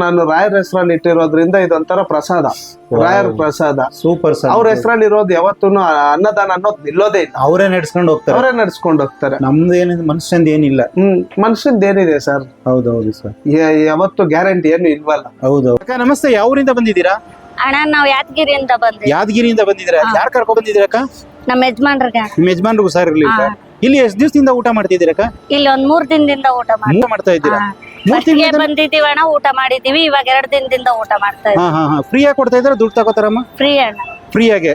ನಾನು ರಾಯರ್ ಹೆಸರಲ್ಲಿ ಇಟ್ಟಿರೋದ್ರಿಂದ ಇದೊಂಥರ ಪ್ರಸಾದ. ರಾಯರ್ ಪ್ರಸಾದ. Super sir. ಅವ್ರ ಹೆಸರಲ್ಲಿ ಇರೋದು ಯಾವತ್ತೂ ಅನ್ನದಾನ ಅನ್ನೋದು ನಿಲ್ಲೋದೇ ಇಲ್ಲ. ಅವರೇ ನಡ್ಸ್ಕೊಂಡು ಹೋಗ್ತಾರೆ. ಅವರೇ ನಡ್ಸ್ಕೊಂಡು ಹೋಗ್ತಾರೆ. ನಮ್ದು ಏನಿದೆ ಮನುಷ್ಯಂದ ಏನಿಲ್ಲ. ಹ್ಮ್ ಮನುಷ್ಯಂದ ಏನಿದೆ ಸರ್? ಹೌದೌದು ಸರ್. ಯಾವತ್ತು ಗ್ಯಾರಂಟಿ ಏನು ಇಲ್ವಲ್ಲ. ಹೌದು ಅಕ್ಕ ನಮಸ್ತೆ ಯಾವರಿಂದ ಬಂದಿದ್ದೀರಾ? ಅಣ್ಣ ನಾವ್ ಯಾದಗಿರಿಯಿಂದ ಬಂದ್ವಿ. ಯಾದಗಿರಿಯಿಂದ ಬಂದಿದ್ದೀರಾ. ಯಾರು ಕರ್ಕೊಂಡ್ ಬಂದಿದ್ದೀರಾ ಅಕ್ಕ? ನಮ್ಮ ಯಜಮಾನ್ರಿಗೆ. ನಿಮ್ಮ ಯಜಮಾನ್ರಿಗೂ ಸರ್ ಇರ್ಲಿ ಹಾ. ಇಲ್ಲಿ ಎಷ್ಟು ದಿವಸದಿಂದ ಊಟ ಮಾಡ್ತಿದ್ದೀರಕ್ಕ ಇಲ್ಲಿ ಒಂದ್ ಮೂರ್ ದಿನದಿಂದ ಊಟ ಮಾಡಿ ಊಟ ಮಾಡ್ತಾ ಇದ್ದೀರಾ? ಮೂರ್ ಬಂದಿದೀವಿ ಅಣ್ಣ ಊಟ ಮಾಡಿದೀವಿ ಇವಾಗ ಎರಡ್ ದಿನದಿಂದ ಊಟ ಮಾಡ್ತಾ ಹಾ ಹಾ ಹಾ. ಫ್ರೀ ಆಗಿ ಕೊಡ್ತಾ ಇದಾರೆ ದುಡ್ಡು ತಗೋತಾರಮ್ಮ? ಫ್ರೀ ಅಣ್ಣ. ಫ್ರೀ ಆಗಿ?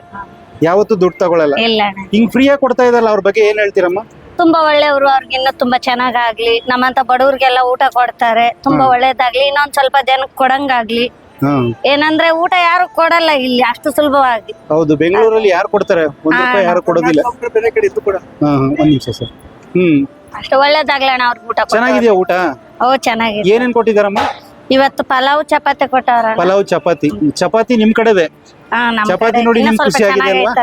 ಯಾವತ್ತೂ ದುಡ್ಡು ತಗೊಳಲ್ಲ? ಇಲ್ಲ ಅಣ್ಣ. ಹಿಂಗ್ ಫ್ರೀ ಆಗಿ ಕೊಡ್ತಾ ಇದ್ದಲ್ಲ ಅವ್ರ ಬಗ್ಗೆ ಏನ್ ಹೇಳ್ತೀರಮ್ಮ? ತುಂಬಾ ಒಳ್ಳೆಯವರು ಅವ್ರಿಗಿನ್ನ ತುಂಬಾ ಚೆನ್ನಾಗಾಗ್ಲಿ. ನಮ್ಮಂತ ಬಡವ್ರಿಗೆಲ್ಲ ಊಟ ಕೊಡ್ತಾರೆ. ತುಂಬಾ ಒಳ್ಳೇದಾಗ್ಲಿ. ಇನ್ನೊಂದ್ ಸ್ವಲ್ಪ ಜನಕ್ಕೆ ಕೊಡಂಗಾಗ್ಲಿ. ಏನಂದ್ರೆ ಊಟ ಯಾರು ಕೊಡಲ್ಲ ಇಲ್ಲಿ ಅಷ್ಟು ಸುಲಭವಾಗಿ. ಹೌದು ಬೆಂಗಳೂರಲ್ಲಿ ಯಾರು ಕೊಡ್ತಾರೆ? ಒಂದ್ ಹಾ. ರೂಪಾಯಿ ಯಾರು ಕೊಡೋದಿಲ್ಲ ಹಾ ಹಾ ಒಂದ್ ನಿಮಿಷ ಸರ್. ಹ್ಮ್. ಅಷ್ಟು ಒಳ್ಳೇದಾಗ್ಲಿ ಅಣ್ಣ ಅವ್ರಿಗೆ ಊಟ. ಚೆನ್ನಾಗಿದೆಯಾ ಊಟ? ಓ ಚೆನ್ನಾಗಿದೆ. ಏನೇನ್ ಕೊಟ್ಟಿದಾರಮ್ಮ ಇವತ್ತು ಪಲಾವ್ ಚಪಾತಿ ಕೊಟ್ಟವ್ರ ಪಲಾವ್ ಚಪಾತಿ. ಚಪಾತಿ ನಿಮ್ ಕಡೆದೆ. ಚಪಾತಿ ನೋಡಿ ನಿಮ್ಗೆ ಖುಷಿ ಆಗಿದೆ ಅಲ್ವಾ?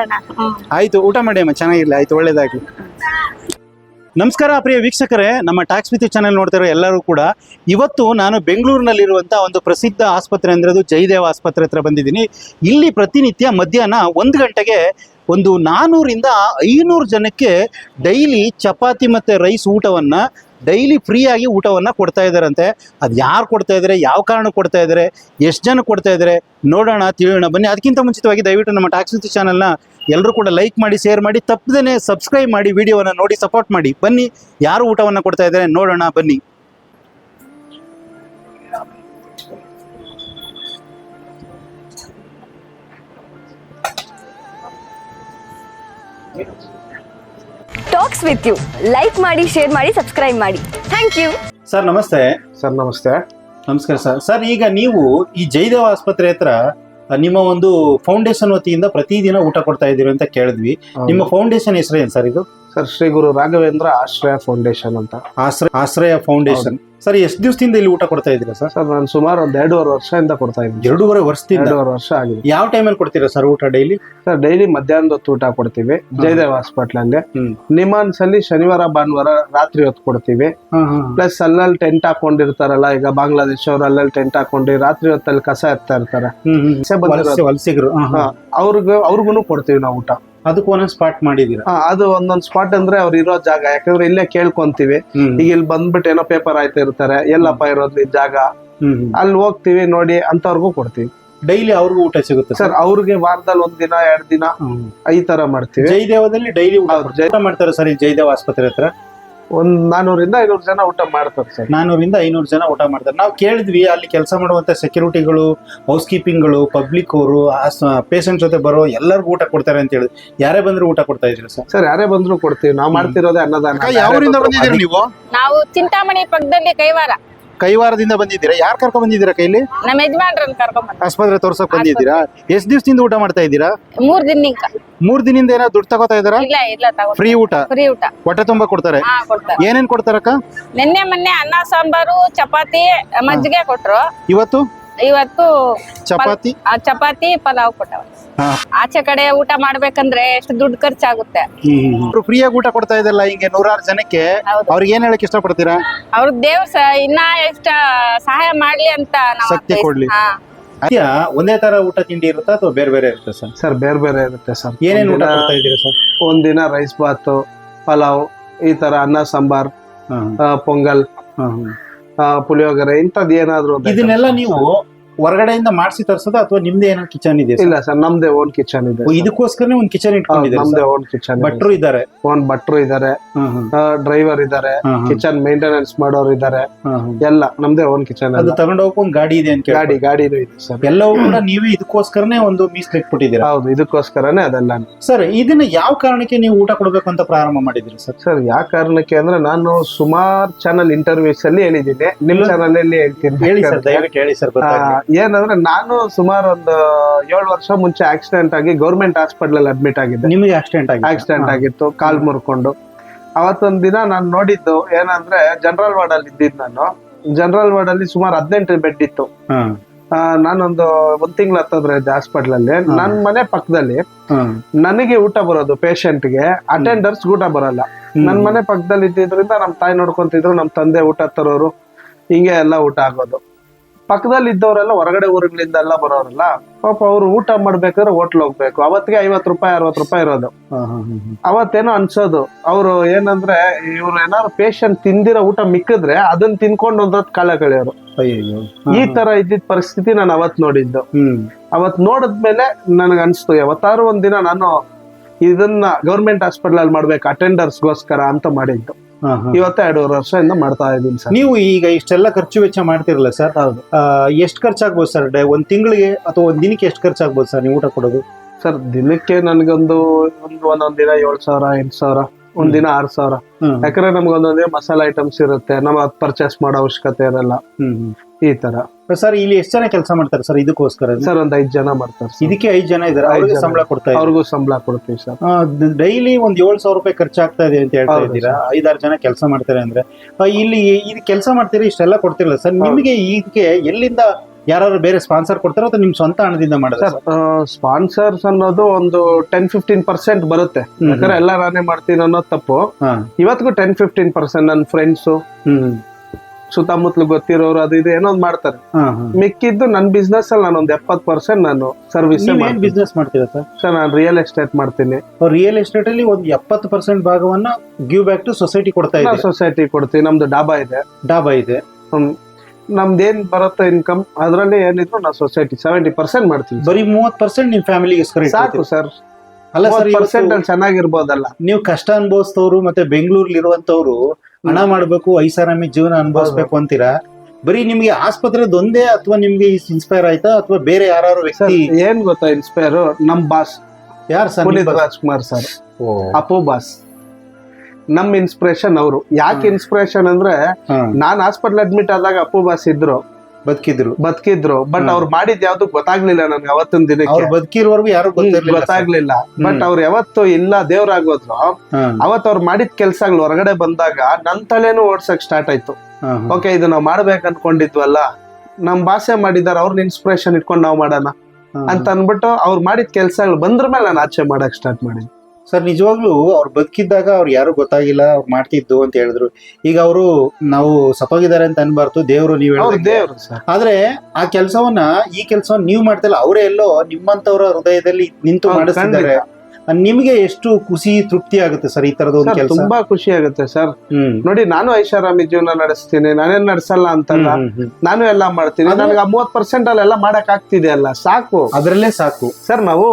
ಆಯ್ತು ಊಟ ಮಾಡಿ ಅಮ್ಮ ಚೆನ್ನಾಗಿರ್ಲಿ ಆಯ್ತು ಒಳ್ಳೇದಾಗ್ಲಿ. ನಮಸ್ಕಾರ ಪ್ರಿಯ ವೀಕ್ಷಕರೇ, ನಮ್ಮ ಟ್ಯಾಕ್ಸ್ ವಿತ್ ಚಾನೆಲ್ ನೋಡ್ತಿರೋ ಎಲ್ಲರೂ ಕೂಡ, ಇವತ್ತು ನಾನು ಬೆಂಗಳೂರಿನಲ್ಲಿರುವಂಥ ಒಂದು ಪ್ರಸಿದ್ಧ ಆಸ್ಪತ್ರೆ ಅಂದ್ರೆ ಅದು ಜಯದೇವ ಆಸ್ಪತ್ರೆ ಹತ್ರ ಬಂದಿದ್ದೀನಿ. ಇಲ್ಲಿ ಪ್ರತಿನಿತ್ಯ ಮಧ್ಯಾಹ್ನ ಒಂದು ಗಂಟೆಗೆ ಒಂದು ನಾನ್ನೂರಿಂದ ಐನೂರು ಜನಕ್ಕೆ ಡೈಲಿ ಚಪಾತಿ ಮತ್ತು ರೈಸ್ ಊಟವನ್ನು ಡೈಲಿ ಫ್ರೀಯಾಗಿ ಊಟವನ್ನು ಕೊಡ್ತಾ ಇದ್ದಾರಂತೆ ಅದು ಯಾರು ಕೊಡ್ತಾ ಇದ್ದಾರೆ ಯಾವ ಕಾರಣಕ್ಕೆ ಕೊಡ್ತಾ ಇದ್ದಾರೆ ಎಷ್ಟು ಜನ ಕೊಡ್ತಾ ಇದ್ದಾರೆ ನೋಡೋಣ, ತಿಳಿಯೋಣ. ಬನ್ನಿ, ಅದಕ್ಕಿಂತ ಮುಂಚಿತವಾಗಿ ದಯವಿಟ್ಟು ನಮ್ಮ ಟ್ಯಾಕ್ಸ್ ವಿತ್ ಚಾನಲ್ನ ಎಲ್ಲರೂ ಕೂಡ ಲೈಕ್ ಮಾಡಿ ಶೇರ್ ಮಾಡಿ ತಪ್ಪದೇ ಸಬ್ಸ್ಕ್ರೈಬ್ ಮಾಡಿ ವಿಡಿಯೋವನ್ನು ನೋಡಿ ಸಪೋರ್ಟ್ ಮಾಡಿ. ಬನ್ನಿ, ಯಾರು ಊಟವನ್ನು ಕೊಡ್ತಾ ಇದ್ದಾರೆ ನೋಡೋಣ, ಬನ್ನಿ. ಟಾಕ್ಸ್ ವಿತ್ ಯು ಲೈಕ್ ಮಾಡಿ ಶೇರ್ ಮಾಡಿ ಸಬ್ಸ್ಕ್ರೈಬ್ ಮಾಡಿ. ಥ್ಯಾಂಕ್ ಯು ಸರ್ ನಮಸ್ತೆ. ಸರ್ ನಮಸ್ತೆ. ನಮಸ್ಕಾರ ಸರ್ ಸರ್ ಈಗ ನೀವು ಈ ಜೈದೇವ ಆಸ್ಪತ್ರೆ ಹತ್ರ ನಿಮ್ಮ ಒಂದು ಫೌಂಡೇಶನ್ ವತಿಯಿಂದ ಪ್ರತಿದಿನ ಊಟ ಕೊಡ್ತಾ ಇದ್ದೀರಿ ಅಂತ ಕೇಳಿದ್ವಿ. ನಿಮ್ಮ ಫೌಂಡೇಶನ್ ಹೆಸರು ಏನು ಸರ್ ಇದು? ಸರ್ ಶ್ರೀ ಗುರು ರಾಘವೇಂದ್ರ ಆಶ್ರಯ ಫೌಂಡೇಶನ್ ಅಂತ. ಆಶ್ರಯ ಆಶ್ರಯ ಫೌಂಡೇಶನ್. ಸರ್ ಎಷ್ಟು ದಿವಸದಿಂದ ಇಲ್ಲಿ ಊಟ ಕೊಡ್ತಾ ಇದ್ದೀರಾ ಸರ್? ಸರ್ ನಾನು ಸುಮಾರು ಒಂದ್ ಎರಡೂವರೆ ವರ್ಷದಿಂದ ಕೊಡ್ತಾ ಇದ್ದೀನಿ. ಎರಡೂವರೆ ವರ್ಷದಿಂದ? ಎರಡೂವರೆ ವರ್ಷ ಆಗಿದೆ. ಯಾವ ಟೈಮಲ್ಲಿ ಕೊಡ್ತೀರಾ ಸರ್ ಊಟ ಡೈಲಿ? ಸರ್ ಡೈಲಿ ಮಧ್ಯಾಹ್ನದ ಹೊತ್ತು ಊಟ ಕೊಡ್ತೀವಿ. ಜಯದೇವ್ ಹಾಸ್ಪಿಟಲ್ ಅಲ್ಲಿ. ನಿಮಾನ್ಸ್ ಅಲ್ಲಿ ಶನಿವಾರ ಭಾನುವಾರ ರಾತ್ರಿ ಹೊತ್ತು ಕೊಡ್ತೀವಿ. ಪ್ಲಸ್ ಅಲ್ಲಲ್ಲಿ ಟೆಂಟ್ ಹಾಕೊಂಡಿರ್ತಾರಲ್ಲ ಈಗ ಬಾಂಗ್ಲಾದೇಶ ಅವ್ರು ಅಲ್ಲಲ್ಲಿ ಟೆಂಟ್ ಹಾಕೊಂಡು ರಾತ್ರಿ ಹೊತ್ತಲ್ಲಿ ಕಸ ಎತ್ತಾ ಇರ್ತಾರೆ. ಅವ್ರಿಗೂ ಅವ್ರಿಗೂ ಕೊಡ್ತೀವಿ ನಾವು ಊಟ. ಅದಕ್ಕೆ ಒಂದೊಂದು ಸ್ಪಾಟ್ ಮಾಡಿದೀರ? ಅದು ಒಂದೊಂದು ಸ್ಪಾಟ್ ಅಂದ್ರೆ ಅವ್ರು ಇರೋ ಜಾಗ. ಯಾಕಂದ್ರೆ ಇಲ್ಲೇ ಕೇಳ್ಕೊಂತೀವಿ. ಈಗ ಇಲ್ಲಿ ಬಂದ್ಬಿಟ್ಟು ಏನೋ ಪೇಪರ್ ಆಯ್ತಾ ಇರ್ತಾರೆ. ಎಲ್ಲಪ್ಪ ಇರೋದ್ರಿ ಜಾಗ. ಅಲ್ಲಿ ಹೋಗ್ತೀವಿ ನೋಡಿ ಅಂತವ್ರಿಗೂ ಕೊಡ್ತೀವಿ. ಡೈಲಿ ಅವ್ರಿಗೂ ಊಟ ಸಿಗುತ್ತೆ ಸರ್? ಅವ್ರಿಗೆ ವಾರದಲ್ಲಿ ಒಂದ್ ದಿನ ಎರಡ್ ದಿನ. ಈ ತರ ಮಾಡ್ತೀವಿ. ಜಯದೇವದಲ್ಲಿ ಡೈಲಿ ಊಟ ಮಾಡ್ತಾರೆ ಸರ್ ಈ ಜಯದೇವ ಆಸ್ಪತ್ರೆ ಹತ್ರ? ಒಂದ್ ನಾನೂರಿಂದ ಐನೂರು ಜನ ಊಟ ಮಾಡ್ತಾರೆ ಸರ್. ನಾನೂರಿಂದ ಐನೂರು ಜನ ಊಟ ಮಾಡ್ತಾರೆ. ನಾವು ಕೇಳಿದ್ವಿ ಅಲ್ಲಿ ಕೆಲಸ ಮಾಡುವಂತ ಸೆಕ್ಯೂರಿಟಿಗಳು ಹೌಸ್ ಕೀಪಿಂಗ್ಗಳು ಪಬ್ಲಿಕ್ ಅವರು ಪೇಷಂಟ್ ಜೊತೆ ಬರೋ ಎಲ್ಲರಿಗೂ ಊಟ ಕೊಡ್ತಾರೆ ಅಂತ ಹೇಳಿದ್ರು. ಯಾರೇ ಬಂದ್ರು ಊಟ ಕೊಡ್ತಾ ಇದ್ರಿ ಸರ್? ಸರ್ ಯಾರೇ ಬಂದ್ರು ಕೊಡ್ತೀವಿ. ನಾವು ಮಾಡ್ತಿರೋದೇ ಅನ್ನದಾನ. ಯಾವೂರಿಂದ ಬಂದಿದ್ದೀರಾ ನೀವು? ನಾವು ಚಿಂತಾಮಣಿ ಪಕ್ಕದಲ್ಲಿ ಕೈವಾರ. ಕೈವಾರದಿಂದ ಬಂದಿದ್ದೀರಾ? ಯಾರು ಕರ್ಕೊಂಡ್ ಬಂದಿದ್ದೀರಾ ಕೈಲಿ? ನಮ್ಮ ಯಜಮಾನ್ರನ್ನ ಆಸ್ಪತ್ರೆ ತೋರ್ಸಕ್ ಬಂದಿದ್ದೀರಾ? ಎಷ್ಟು ದಿವಸದಿಂದ ಊಟ ಮಾಡ್ತಾ ಇದ್ದೀರಾ? ಮೂರ್ ದಿನ ಮೂರ್ ದಿನದಿಂದ ಏನೋ ದುಡ್ಡು ತಗೋತಾ ಇದ್ದಾರಾ? ಇಲ್ಲ ಇಲ್ಲ ತಗೋ ಫ್ರೀ ಊಟ? ಫ್ರೀ ಊಟ. ಹೊಟ್ಟೆ ತುಂಬಾ ಕೊಡ್ತಾರೆ? ಹಾ ಕೊಡ್ತಾರೆ. ಏನೇನ್ ಕೊಡ್ತಾರಕ್ಕ? ನಿನ್ನೆ ಮೊನ್ನೆ ಅನ್ನ ಸಾಂಬಾರು ಚಪಾತಿ ಮಜ್ಜಿಗೆ ಕೊಟ್ರು. ಇವತ್ತು? ಇವತ್ತು ಚಪಾತಿ? ಆ ಚಪಾತಿ ಪಲಾವ್ ಕೊಟ್ಟವ. ಹಾ. ಆಚೆ ಕಡೆ ಊಟ ಮಾಡ್ಬೇಕಂದ್ರೆ ಎಷ್ಟು ದುಡ್ಡು ಖರ್ಚಾಗುತ್ತೆ. ಫ್ರೀಯಾಗಿ ಊಟ ಕೊಡ್ತಾ ಇದೆಲ್ಲ ಹಿಂಗೆ ನೂರಾರು ಜನಕ್ಕೆ ಹೌದು. ಅವ್ರಿಗೆ ಏನ್ ಹೇಳಕ್ ಇಷ್ಟಪಡ್ತೀರಾ? ಅವ್ರ ದೇವ್ರ ಸ ಇನ್ನ ಎಷ್ಟ ಸಹಾಯ ಮಾಡ್ಲಿ ಅಂತ ನಾವು ಶಕ್ತಿ ಕೊಡ್ಲಿ. ಹಾ. ಅದ್ಯಾ ಒಂದೇ ತರ ಊಟ ತಿಂಡಿ ಇರುತ್ತಾ ಅಥವಾ ಬೇರೆ ಬೇರೆ ಇರುತ್ತೆ ಸರ್? ಸರ್ ಬೇರೆ ಬೇರೆ ಇರುತ್ತೆ ಸರ್. ಏನೇನು ಊಟ ಮಾಡ್ತಾ ಕೊಡ್ತಾ ಇದ್ದೀರಾ ಸರ್? ಒಂದಿನ ರೈಸ್ ಬಾತ್ ಪಲಾವ್ ಈ ತರ ಅನ್ನ ಸಾಂಬಾರ್ ಆ, ಪೊಂಗಲ್. ಆ, ಪುಳಿಯೋಗರೆ ಇಂಥದ್ದು ಏನಾದ್ರು ಒಂದು ಇದನ್ನೆಲ್ಲ ನೀವು ಹೊರಗಡೆಯಿಂದ ಮಾಡಿಸಿ ತರಿಸೋದ ಅಥವಾ ನಿಮ್ದೆ ಏನೋ ಕಿಚನ್ ಇದೆ ಇಲ್ಲ ಸರ್ ನಮ್ದೇ ಓನ್ ಕಿಚನ್ ಇದೆ ಇದಕ್ಕೋಸ್ಕರನೇ ಒಂದು ಕಿಚನ್ ಇಟ್ಕೊಂಡಿದ್ದಾರೆ ನಮ್ದೇ ಓನ್ ಕಿಚನ್ ಭಟ್ರು ಇದ್ದಾರೆ. ಓನ್ ಭಟ್ರು ಇದಾರೆ ಹಾ, ಡ್ರೈವರ್ ಇದಾರೆ ಕಿಚನ್ ಮೇಂಟೆನೆನ್ಸ್ ಮಾಡೋರು ಇದಾರೆ ಹಾ. ಎಲ್ಲ ನಮ್ದೇ ಓನ್ ಕಿಚನ್ ಅದು ತಗೊಂಡು ಹೋಗಕ್ ಒಂದು ಗಾಡಿ ಇದೆ ಅಂತ ಗಾಡಿ ಗಾಡಿನೂ ಇದೆ ಸರ್. ಎಲ್ಲವೂ ಕೂಡ ನೀವೇ ಇದಕ್ಕೋಸ್ಕರನೇ ಒಂದು ಮೀಸಲಿಟ್ಬಿಟ್ಟಿದ್ದೀರಾ ಹೌದು ಇದಕ್ಕೋಸ್ಕರನೇ ಅದೆಲ್ಲ. ಸರ್ ಇದನ್ನ ಯಾವ ಕಾರಣಕ್ಕೆ ನೀವು ಊಟ ಕೊಡ್ಬೇಕು ಅಂತ ಪ್ರಾರಂಭ ಮಾಡಿದ್ರಿ ಸರ್? ಸರ್ ಯಾವ ಕಾರಣಕ್ಕೆ ಅಂದ್ರೆ ನಾನು ಸುಮಾರು ಚಾನಲ್ ಇಂಟರ್ವ್ಯೂಸ್ ಅಲ್ಲಿ ಹೇಳಿದ್ದೀನಿ. ನಿಮ್ ಚಾನಲ್ ಅಲ್ಲಿ ಹೇಳ್ತೀನಿ. ಹೇಳಿ ಸರ್ ದಯವಿಟ್ಟು ಹೇಳಿ ಸರ್ ಏನಂದ್ರೆ ನಾನು ಸುಮಾರು ಒಂದು ಏಳು ವರ್ಷ ಮುಂಚೆ ಆಕ್ಸಿಡೆಂಟ್ ಆಗಿ ಗೌರ್ಮೆಂಟ್ ಹಾಸ್ಪಿಟಲ್ ಅಲ್ಲಿ ಅಡ್ಮಿಟ್ ಆಗಿದ್ದೆ. ನಿಮಗೆ ಆಕ್ಸಿಡೆಂಟ್ ಆಗಿ ಆಕ್ಸಿಡೆಂಟ್ ಆಗಿತ್ತು ಕಾಲ್ ಮುರ್ಕೊಂಡು. ಅವತ್ತೊಂದ್ ದಿನ ನಾನು ನೋಡಿದ್ದು ಏನಂದ್ರೆ ಜನರಲ್ ವಾರ್ಡ್ ಅಲ್ಲಿ ಇದ್ದಿದ್ದು ನಾನು. ಜನರಲ್ ವಾರ್ಡ್ ಅಲ್ಲಿ ಸುಮಾರು ಹದಿನೆಂಟು ಬೆಡ್ ಇತ್ತು. ನಾನೊಂದು ಒಂದ್ ತಿಂಗಳ ಹತ್ತದ್ರೆ ಇದ್ದೆ ಹಾಸ್ಪಿಟಲ್ ಅಲ್ಲಿ. ನನ್ ಮನೆ ಪಕ್ಕದಲ್ಲಿ ನನಗೆ ಊಟ ಬರೋದು ಪೇಷಂಟ್ಗೆ ಗೆ ಅಟೆಂಡರ್ಸ್ ಊಟ ಬರಲ್ಲ. ನನ್ ಮನೆ ಪಕ್ಕದಲ್ಲಿ ಇದ್ದಿದ್ರಿಂದ ನಮ್ ತಾಯಿ ನೋಡ್ಕೊಂತಿದ್ರು ನಮ್ ತಂದೆ ಊಟ ತರೋರು ಹಿಂಗೆ ಎಲ್ಲ ಊಟ ಆಗೋದು. ಪಕ್ಕದಲ್ಲಿ ಇದ್ದವರೆಲ್ಲ ಹೊರಗಡೆ ಊರುಗಳಿಂದ ಎಲ್ಲ ಬರೋರಲ್ಲ ಪಾಪ ಅವ್ರು ಊಟ ಮಾಡ್ಬೇಕಾದ್ರೆ ಹೋಟ್ಲ್ ಹೋಗ್ಬೇಕು. ಅವತ್ತಿಗೆ ಐವತ್ ರೂಪಾಯಿ ಅರವತ್ ರೂಪಾಯಿ ಇರೋದು. ಅವತ್ತೇನೋ ಅನ್ಸೋದು. ಅವ್ರು ಏನಂದ್ರೆ ಇವ್ರು ಏನಾದ್ರು ಪೇಷಂಟ್ ತಿಂದಿರೋ ಊಟ ಮಿಕ್ಕಿದ್ರೆ ಅದನ್ನ ತಿನ್ಕೊಂಡು ಒಂದ್ ಕಾಲ ಕಳೆಯೋರು. ಈ ತರ ಇದ್ದಿದ್ ಪರಿಸ್ಥಿತಿ ನಾನು ಅವತ್ ನೋಡಿದ್ದು. ಹ್ಮ್. ಅವತ್ ನೋಡಿದ್ಮೇಲೆ ನನಗೆ ಅನ್ಸ್ತು ಯಾವತ್ತಾರು ಒಂದಿನ ನಾನು ಇದನ್ನ ಗೌರ್ಮೆಂಟ್ ಹಾಸ್ಪಿಟಲ್ ಅಲ್ಲಿ ಮಾಡ್ಬೇಕು ಅಟೆಂಡರ್ಸ್ಗೋಸ್ಕರ ಅಂತ ಮಾಡಿದ್ದು. ಇವತ್ತ ಎರಡೂವರೆ ವರ್ಷದಿಂದ ಮಾಡ್ತಾ ಇದ್ದೀನಿ ಸರ್. ನೀವು ಈಗ ಇಷ್ಟೆಲ್ಲ ಖರ್ಚು ವೆಚ್ಚ ಮಾಡ್ತಿರಲ್ಲ ಸರ್? ಹೌದು. ಎಷ್ಟು ಖರ್ಚಾಗ್ಬೋದು ಸರ್? ಡೇ ಒಂದ್ ತಿಂಗಳಿಗೆ ಅಥವಾ ಒಂದು ದಿನಕ್ಕೆ ಎಷ್ಟು ಖರ್ಚಾಗ್ಬೋದು ಸರ್ ನೀವು ಊಟ ಕೊಡೋದು? ಸರ್ ದಿನಕ್ಕೆ ನನಗೊಂದು ಒಂದು ಒಂದೊಂದ್ ದಿನ ಏಳ್ ಸಾವಿರ ಎಂಟು ಸಾವಿರ. ಒಂದ್ ದಿನ ಆರ್ ಸಾವಿರ. ಯಾಕಂದ್ರೆ ನಮ್ಗೆ ಒಂದೊಂದೇ ಮಸಾಲೆ ಐಟಮ್ಸ್ ಇರುತ್ತೆ ನಮ್ಮ ಪರ್ಚೇಸ್ ಮಾಡೋ ಅವಶ್ಯಕತೆ ಇರಲ್ಲ. ಈ ತರ. ಸರ್ ಇಲ್ಲಿ ಎಷ್ಟು ಜನ ಕೆಲಸ ಮಾಡ್ತಾರೆ ಸರ್ ಇದಕ್ಕೋಸ್ಕರ? ಸರ್ ಒಂದ್ ಐದ್ ಜನ ಮಾಡ್ತಾರೆ ಇದಕ್ಕೆ ಐದ್ ಜನ ಇದಾರೆ ಅವ್ರಿಗೆ. ಸಂಬಳ ಕೊಡ್ತಾರೆ ಅವ್ರಿಗೂ ಸಂಬಳ ಕೊಡ್ತೀವಿ ಸರ್. ಡೈಲಿ ಒಂದ್ ಏಳ್ ಸಾವಿರ ರೂಪಾಯಿ ಖರ್ಚಾಗ್ತಾ ಇದೆ ಅಂತ ಹೇಳ್ತಾ ಇದ್ದೀರಾ? ಐದಾರು ಜನ ಕೆಲಸ ಮಾಡ್ತಾರೆ ಅಂದ್ರೆ. ಇಲ್ಲಿ ಇದು ಕೆಲಸ ಮಾಡ್ತೀರಿ ಇಷ್ಟೆಲ್ಲ ಕೊಡ್ತಿರಲ್ಲ ಸರ್. ನಿಮಗೆ ಇದಕ್ಕೆ ಎಲ್ಲಿಂದ ಯಾರು ಬೇರೆ ಸ್ಪಾನ್ಸರ್ ಕೊಡ್ತಾರೋ ಅಥವಾ ನಿಮ್ ಸ್ವಂತ ಹಣದಿಂದ ಮಾಡೋದು ಸರ್ ಸ್ಪಾನ್ಸರ್ಸ್ ಅನ್ನೋದು ಒಂದು ಟೆನ್ ಫಿಫ್ಟೀನ್ ಪರ್ಸೆಂಟ್ ಬರುತ್ತೆ. ಯಾಕಂದ್ರೆ ಎಲ್ಲ ನಾನೇ ಮಾಡ್ತೀನಿ ಅನ್ನೋದು ತಪ್ಪು. ಇವತ್ತಿಗೂ ಟೆನ್ ಫಿಫ್ಟೀನ್ ಪರ್ಸೆಂಟ್ ನನ್ನ ಫ್ರೆಂಡ್ಸು ಹ್ಮ್. ಸುತ್ತಮುತ್ತಲು ಗೊತ್ತಿರೋರು ಅದು ಇದು ಏನೋ ಒಂದ್ ಮಾಡ್ತಾರೆ. ಮಿಕ್ಕಿದ್ದು ನನ್ನ ಬಿಸ್ನೆಸ್ ಅಲ್ಲಿ ನಾನು ಒಂದು ಎಪ್ಪತ್ ಪರ್ಸೆಂಟ್ ನಾನು ಸರ್ವಿಸ್ ಏನ್ ಬಿಸ್ನೆಸ್ ಮಾಡ್ತೀರಾ ಸರ್? ಸರ್ ನಾನು ರಿಯಲ್ ಎಸ್ಟೇಟ್ ಮಾಡ್ತೀನಿ. ರಿಯಲ್ ಎಸ್ಟೇಟ್ ಅಲ್ಲಿ ಒಂದು ಎಪ್ಪತ್ತು ಪರ್ಸೆಂಟ್ ಭಾಗವನ್ನ ಗಿವ್ ಬ್ಯಾಕ್ ಟು ಸೊಸೈಟಿ ಕೊಡ್ತಾ ಇದ್ದೀನಿ ಸೊಸೈಟಿ ಕೊಡ್ತೀನಿ. ನಮ್ದು ಡಾಬಾ ಇದೆ. ಡಾಬಾ ಇದೆ. ನಮ್ದೇನ್ ಬರುತ್ತೆ ಇನ್ಕಮ್ ಅದ್ರಲ್ಲಿ ಏನಿದ್ರು ನಾವು ಸೊಸೈಟಿ ಸೆವೆಂಟಿ ಪರ್ಸೆಂಟ್ ಮಾಡ್ತೀವಿ ಬರೀ ಮೂವತ್ ಪರ್ಸೆಂಟ್ ನಿಮ್ ಫ್ಯಾಮಿಲಿಗೆ ಸಾಕು ಸರ್. ಅಲ್ಲ ಸರ್ ಪರ್ಸೆಂಟ್ ಅಲ್ಲಿ ಚೆನ್ನಾಗಿರ್ಬೋದಲ್ಲ. ನೀವು ಕಷ್ಟ ಅನುಭವಿಸ್ತವ್ರು ಮತ್ತೆ ಬೆಂಗಳೂರಲ್ಲಿ ಇರುವಂತವ್ರು ಹಣ ಮಾಡ್ಬೇಕು ಐಷಾರಾಮಿ ಜೀವನ ಅನುಭವಿಸ್ಬೇಕು ಅಂತೀರಾ? ಬರೀ ನಿಮ್ಗೆ ಆಸ್ಪತ್ರೆ ಒಂದೇ ಅಥವಾ ನಿಮ್ಗೆ ಇನ್ಸ್ಪೈರ್ ಆಯ್ತಾ ಅಥವಾ ಬೇರೆ ಯಾರು ವ್ಯಕ್ತಿ? ಏನ್ ಗೊತ್ತಾ ಇನ್ಸ್ಪೈರ್ ನಮ್ ಬಾಸ್ ಯಾರು ಸರ್ ಪುನೀತ್ ರಾಜ್ಕುಮಾರ್ ಸರ್. ಓ, ಅಪ್ಪು ಬಾಸ್ ನಮ್ ಇನ್ಸ್ಪಿರೇಷನ್ ಅವರು. ಯಾಕೆ ಇನ್ಸ್ಪಿರೇಷನ್ ಅಂದ್ರೆ ನಾನ್ ಹಾಸ್ಪಿಟಲ್ ಅಡ್ಮಿಟ್ ಆದಾಗ ಅಪ್ಪು ಬಾಸ್ ಇದ್ರು. ಬದುಕಿದ್ರು. ಬದುಕಿದ್ರು. ಬಟ್. ಅವ್ರು ಮಾಡಿದ್ ಯಾವ್ದು ಗೊತ್ತಾಗ್ಲಿಲ್ಲ ನನ್ಗೆ ಅವತ್ತಿನ ಅವ್ರು ದಿನಕ್ಕೆ ಬದುಕಿರೋವರೆಗೂ ಯಾರು ಗೊತ್ತಾಗ್ಲಿಲ್ಲ. ಬಟ್. ಅವ್ರು ಯಾವತ್ತು ಇಲ್ಲ ದೇವ್ರಾಗೋದ್ರು. ಅವತ್ ಅವ್ರು ಮಾಡಿದ ಕೆಲ್ಸಗಳು ಹೊರಗಡೆ ಬಂದಾಗ ನನ್ ತಲೆನೂ ಓಡ್ಸಕ್ ಸ್ಟಾರ್ಟ್ ಆಯ್ತು. ಓಕೆ ಇದು ನಾವ್ ಮಾಡ್ಬೇಕು ಅನ್ಕೊಂಡಿದ್ವಲ್ಲ. ನಮ್ ಭಾಷೆ ಮಾಡಿದಾರ? ಅವ್ರನ್ನ ಇನ್ಸ್ಪಿರೇಷನ್ ಇಟ್ಕೊಂಡು ನಾವ್ ಮಾಡೋಣ. ಅಂತ ಅನ್ಬಿಟ್ಟು ಅವ್ರು ಮಾಡಿದ ಕೆಲ್ಸಗಳು ಬಂದ್ರ ಮೇಲೆ ನಾನು ಆಚೆ ಮಾಡಕ್ ಸ್ಟಾರ್ಟ್ ಮಾಡಿದ್ವಿ ಸರ್ ನಿಜವಾಗ್ಲೂ ಅವ್ರು ಬದುಕಿದ್ದಾಗ ಅವ್ರು ಯಾರು ಗೊತ್ತಾಗಿಲ್ಲ ಅವ್ರು ಮಾಡ್ತಿದ್ದು ಅಂತ ಹೇಳಿದ್ರು. ಈಗ ಅವರು ನಾವು ಸತ್ತೋಗಿದ್ದಾರೆ ಅಂತ ಅನ್ಬಾರ್ದು ದೇವರು ನೀವ್ ಅವ್ರ ದೇವ್ರು ಸರ್. ಆದ್ರೆ ಆ ಕೆಲಸವನ್ನ ಈ ಕೆಲಸವನ್ನ ನೀವು ಮಾಡ್ತಿಲ್ಲ ಅವರೇ ಎಲ್ಲೋ ನಿಮ್ಮಂತವರ ಹೃದಯದಲ್ಲಿ ನಿಂತು ಹೌದು, ಮಾಡಿಸ್ತಿದ್ದಾರೆ. ನಿಮಗೆ ಎಷ್ಟು ಖುಷಿ ತೃಪ್ತಿ ಆಗುತ್ತೆ ಸರ್ ಈ ತರದ ಒಂದು ಸರ್, ಕೆಲಸ? ತುಂಬಾ ಖುಷಿ ಆಗುತ್ತೆ ಸರ್. ಹ್ಮ್. ನೋಡಿ ನಾನು ಐಷಾರಾಮಿ ಜೀವನ ನಡೆಸ್ತೀನಿ ನಾನೇನ್ ನಡೆಸಲ್ಲ ಅಂತಲ್ಲ. ಹ್ಮ್, ಹ್ಮ್, ಹ್ಮ್. ನಾನು ಎಲ್ಲ ಮಾಡ್ತೀನಿ. ಅದು- ನನಗೆ ಮೂವತ್ ಪರ್ಸೆಂಟ್ ಅಲ್ಲೆಲ್ಲ ಮಾಡಕ್ ಆಗ್ತಿದೆ ಅಲ್ಲ ಸಾಕು. ಅದ್ರಲ್ಲೇ ಸಾಕು. ಸರ್ ನಾವು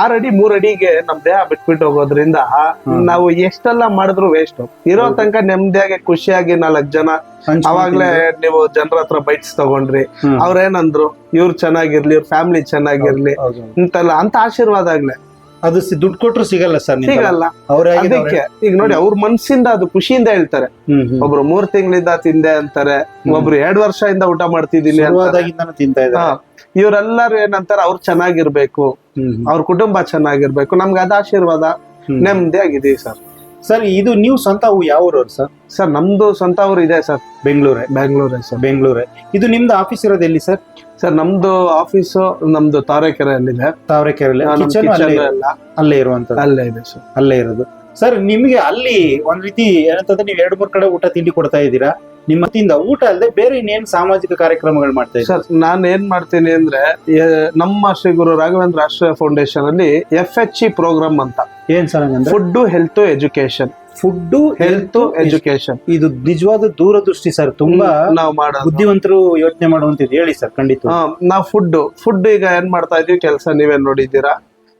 ಆರ್ ಅಡಿ ಮೂರ್ ಅಡಿಗೆ ನಮ್ ದೇಹ ಬಿಟ್ಬಿಟ್ಟು ಹೋಗೋದ್ರಿಂದ ನಾವು ಎಷ್ಟೆಲ್ಲ ಮಾಡಿದ್ರು ವೇಸ್ಟ್ ಇರೋ. ತನಕ ನೆಮ್ಮದಿಯಾಗಿ ಖುಷಿಯಾಗಿ ನಾಲ್ಕ್ ಜನ ಅವಾಗ್ಲೇ ನೀವು ಜನರ ಹತ್ರ ಬೈಟ್ಸ್ ತಗೊಂಡ್ರಿ. ಅವ್ರೇನಂದ್ರು ಇವ್ರು ಚೆನ್ನಾಗಿರ್ಲಿ ಇವ್ರ ಫ್ಯಾಮಿಲಿ ಚೆನ್ನಾಗಿರ್ಲಿ. ಅಂತೆಲ್ಲ ಅಂತ ಆಶೀರ್ವಾದ ಆಗ್ಲೆ ಅದು ದುಡ್ಡು ಕೊಟ್ರು ಸಿಗಲ್ಲ ಸರ್ ಸಿಗಲ್ಲ. ಅವ್ರೇ ಅದಕ್ಕೆ ಈಗ ನೋಡಿ ಅವ್ರ ಮನಸ್ಸಿಂದ ಅದು ಖುಷಿಯಿಂದ ಹೇಳ್ತಾರೆ. ಒಬ್ರು ಮೂರ್ ತಿಂಗಳಿಂದ ತಿಂದೆ ಅಂತಾರೆ ಒಬ್ರು ಎರಡ್ ವರ್ಷದಿಂದ ಊಟ ಮಾಡ್ತಿದ್ದೀನಿ ಇವ್ರೆಲ್ಲರೂ ಏನಂತಾರೆ ಅವ್ರು ಚೆನ್ನಾಗಿರ್ಬೇಕು. ಅವ್ರ ಕುಟುಂಬ ಚೆನ್ನಾಗಿರ್ಬೇಕು. ನಮ್ಗೆ ಅದ ಆಶೀರ್ವಾದ ನೆಮ್ಮದಿ ಆಗಿದೀವಿ ಸರ್. ಸರ್ ಇದು ನೀವು ಸ್ವಂತ ಯಾವ ಊರವ್ರು ಸರ್ ಸರ್ ನಮ್ದು ಸ್ವಂತ ಊರು ಇದೆ ಸರ್ ಬೆಂಗಳೂರೇ? ಬೆಂಗಳೂರೇ ಸರ್ ಬೆಂಗಳೂರೇ. ಇದು ನಿಮ್ದು ಆಫೀಸ್ ಇರೋದು ಎಲ್ಲಿ ಸರ್ ಸರ್ ನಮ್ದು ಆಫೀಸ್ ನಮ್ದು ತಾವರೆಕೆರೆಯಲ್ಲಿದೆ. ತಾವರೆಕೆರೆಯಲ್ಲಿ? ನಮ್ ಕಿಚನ್ ಕಿಚನ್ ಅಲ್ಲೇ ಅಲ್ಲೇ. ಇರುವಂತದ್ದು ಅಲ್ಲೇ ಇದೆ ಸರ್ ಅಲ್ಲೇ ಇರೋದು. ಸರ್ ನಿಮ್ಗೆ ಅಲ್ಲಿ ಒಂದ್ ರೀತಿ ಏನಂತಂದ್ರೆ ನೀವು ಎರಡು ಮೂರ್ ಕಡೆ ಊಟ ತಿಂಡಿ ಕೊಡ್ತಾ ಇದ್ದೀರಾ? ನಿಮ್ಮ ಊಟ ಅಲ್ಲದೆ ಬೇರೆ ಇನ್ನೇನು ಸಾಮಾಜಿಕ ಕಾರ್ಯಕ್ರಮಗಳು ಮಾಡ್ತಾ ಇದ್ದೀರಾ? ಸರ್ ನಾನು ಏನ್ ಮಾಡ್ತೀನಿ ಅಂದ್ರೆ ಎ- ನಮ್ಮ ಶ್ರೀ ಗುರು ರಾಘವೇಂದ್ರ ರಾಷ್ಟ್ರೀಯ ಫೌಂಡೇಶನ್ ಅಲ್ಲಿ ಎಫ್ ಎಚ್ ಇ ಪ್ರೋಗ್ರಾಮ್ ಅಂತ. ಏನ್ ಸರ್ ಹಂಗಂದ್ರೆ? Food health education food health education ಇದು ನಿಜವಾದ ದೂರದೃಷ್ಟಿ ಸರ್ ತುಂಬಾ ನಾವು ಮಾಡೋ ಬುದ್ಧಿವಂತರು ಯೋಚನೆ ಮಾಡುವಂತ ಹೇಳಿ ಸರ್ ಖಂಡಿತ. ನಾವ್ ಫುಡ್ ಫುಡ್ ಈಗ ಏನ್ ಮಾಡ್ತಾ ಇದೀವಿ ಕೆಲಸ ನೀವೇನ್ ನೋಡಿದ್ದೀರಾ?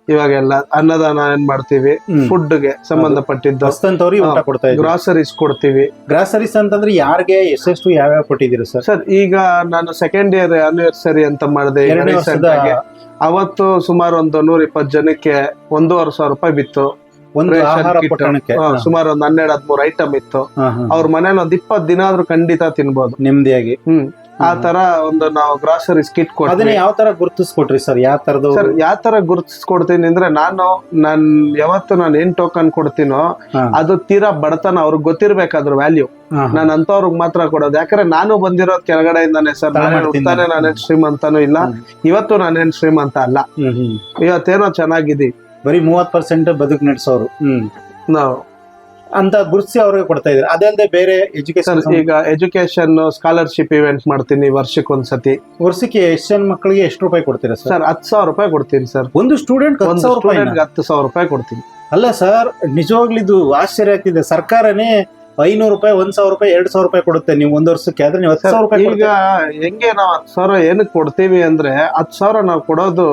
ಇವಾಗೆಲ್ಲ ಅನ್ನದಾನ ಏನ್ ಮಾಡ್ತೀವಿ? ಹ್ಮ್. ಫುಡ್ಗೆ ಸಂಬಂಧಪಟ್ಟಿದ್ದು ಬಸ್ತಂತವ್ರಿಗೆ ಊಟ. ಕೊಡ್ತಾ ಗ್ರಾಸರೀಸ್ ಕೊಡ್ತೀವಿ. ಗ್ರಾಸರೀಸ್ ಅಂತಂದ್ರೆ ಯಾರಿಗೆ ಎಷ್ಟೆಷ್ಟು ಯಾವ್ಯಾವ ಕೊಟ್ಟಿದ್ದೀರಾ ಸರ್? ಸರ್ ಈಗ ನಾನು ಸೆಕೆಂಡ್ ಇಯರ್ ಆನಿವರ್ಸರಿ ಅಂತ ಮಾಡಿದೆ ಈಗ ಎರಡನೇ recent ವರ್ಷದ ಆಗಿ. ಅವತ್ತು ಸುಮಾರು ಒಂದು ನೂರ ಇಪ್ಪತ್ತು ಜನಕ್ಕೆ ಒಂದೂವರೆ ಸಾವಿರ ರೂಪಾಯಿ ಬಿತ್ತು. ಒಂದು ರೇಷನ್ ಆಹಾರ ಕಿಟ್. ಪೊಟ್ಟಣಕ್ಕೆ. ಹಾ, ಸುಮಾರು ಒಂದ್ ಹನ್ನೆರಡು ಹದ್ಮೂರು ಐಟಮ್ ಇತ್ತು. ಹಾ, ಹಾ. ಅವ್ರ ಮನೇಲಿ ಒಂದ್ ಇಪ್ಪತ್ತು ದಿನ ಆದ್ರೂ ಖಂಡಿತ ತಿನ್ಬೋದು. ನೆಮ್ಮದಿಯಾಗಿ. ಹ್ಮ್. ಆ ತರ ಒಂದು ನಾವು ಗ್ರಾಸರೀಸ್ ಕಿಟ್ ಅದನ್ನ ಕೊಡ್ತೀವಿ ಯಾವ ತರ ಗುರುತಿಸ್ಕೊಟ್ರಿ ಸರ್? ಯಾವ ತರದ ಸರ್ ಯಾವ ತರ ಗುರುತಿಸ್ಕೊಡ್ತೀನಿ ಅಂದ್ರೆ ನಾನು ನನ್ ಯಾವತ್ತು ನಾನು ಏನ್ ಟೋಕನ್ ಕೊಡ್ತೀನೋ ಅದು ತೀರಾ ಬಡತನ ಅವ್ರಿಗೆ ಗೊತ್ತಿರ್ಬೇಕಾದ್ರ ವ್ಯಾಲ್ಯೂ ನಾನು ಅಂತವ್ರಿಗೆ ಮಾತ್ರ ಕೊಡೋದು. ಯಾಕಂದ್ರೆ ನಾನು ಬಂದಿರೋದ್ ಕೆಳಗಡೆಯಿಂದಾನೆ ಸರ್. ನಾನು ನಾನೇನ್ ಶ್ರೀಮಂತನೂ ಇಲ್ಲ. ಇವತ್ತು ನಾನೇನ್ ಶ್ರೀಮಂತ ಅಲ್ಲ. ಹ್ಮ್ ಹ್ಮ್. ಇವತ್ತೇನೋ ಚೆನ್ನಾಗಿದ್ದೀವಿ ಬರೀ ಮೂವತ್ ಪರ್ಸೆಂಟ್ ಬದುಕು ನಡೆಸೋರು. ಹ್ಮ್. ನಾವು. ಅಂತ ಗುರುತಿಸಿ ಅವ್ರಿಗೆ ಕೊಡ್ತಾ ಇದ್ದಾರೆ. ಅದಲ್ಲದೆ ಬೇರೆ ಎಜುಕೇಶನ್ ಈಗ ಎಜುಕೇಶನ್ ಸ್ಕಾಲರ್ಶಿಪ್ ಇವೆಂಟ್ ಮಾಡ್ತೀನಿ ವರ್ಷಕ್ಕೆ ಒಂದ್ಸತಿ. ವರ್ಷಕ್ಕೆ ಎಷ್ಟು ಜನ ಮಕ್ಕಳಿಗೆ ಎಷ್ಟು ರೂಪಾಯಿ ಕೊಡ್ತೀರಾ ಸರ್? ಸರ್ ಹತ್ತು ಸಾವಿರ ರೂಪಾಯಿ ಕೊಡ್ತೀನಿ ಸರ್. ಒಂದು ಸ್ಟೂಡೆಂಟ್ ಒಂದು ಸಾವಿರ ರೂಪಾಯಿ ಸ್ಟೂಡೆಂಟ್ಗೆ ಹತ್ತು ಸಾವಿರ ರೂಪಾಯಿ ಕೊಡ್ತೀನಿ. ಅಲ್ಲ ಸರ್ ನಿಜವಾಗ್ಲಿದು ಆಶ್ಚರ್ಯ ಆಗ್ತಿದೆ. ಸರ್ಕಾರನೇ ಐನೂರು ರೂಪಾಯಿ ಒಂದ್ ಸಾವಿರ ರೂಪಾಯಿ ಎರಡ್ ಸಾವಿರ ರೂಪಾಯಿ ಕೊಡುತ್ತೆ ನೀವು ಒಂದ್ ವರ್ಷಕ್ಕೆ. ಆದ್ರೆ ನೀವು ಹತ್ತು ಸಾವಿರ ರೂಪಾಯಿ ಈಗ. ಹೆಂಗೆ ನಾವು ಹತ್ತು ಸಾವಿರ ಏನಕ್ಕೆ ಕೊಡ್ತೀವಿ ಅಂದ್ರೆ ಹತ್ತು ಸಾವಿರ ನಾವು ಕೊಡೋದು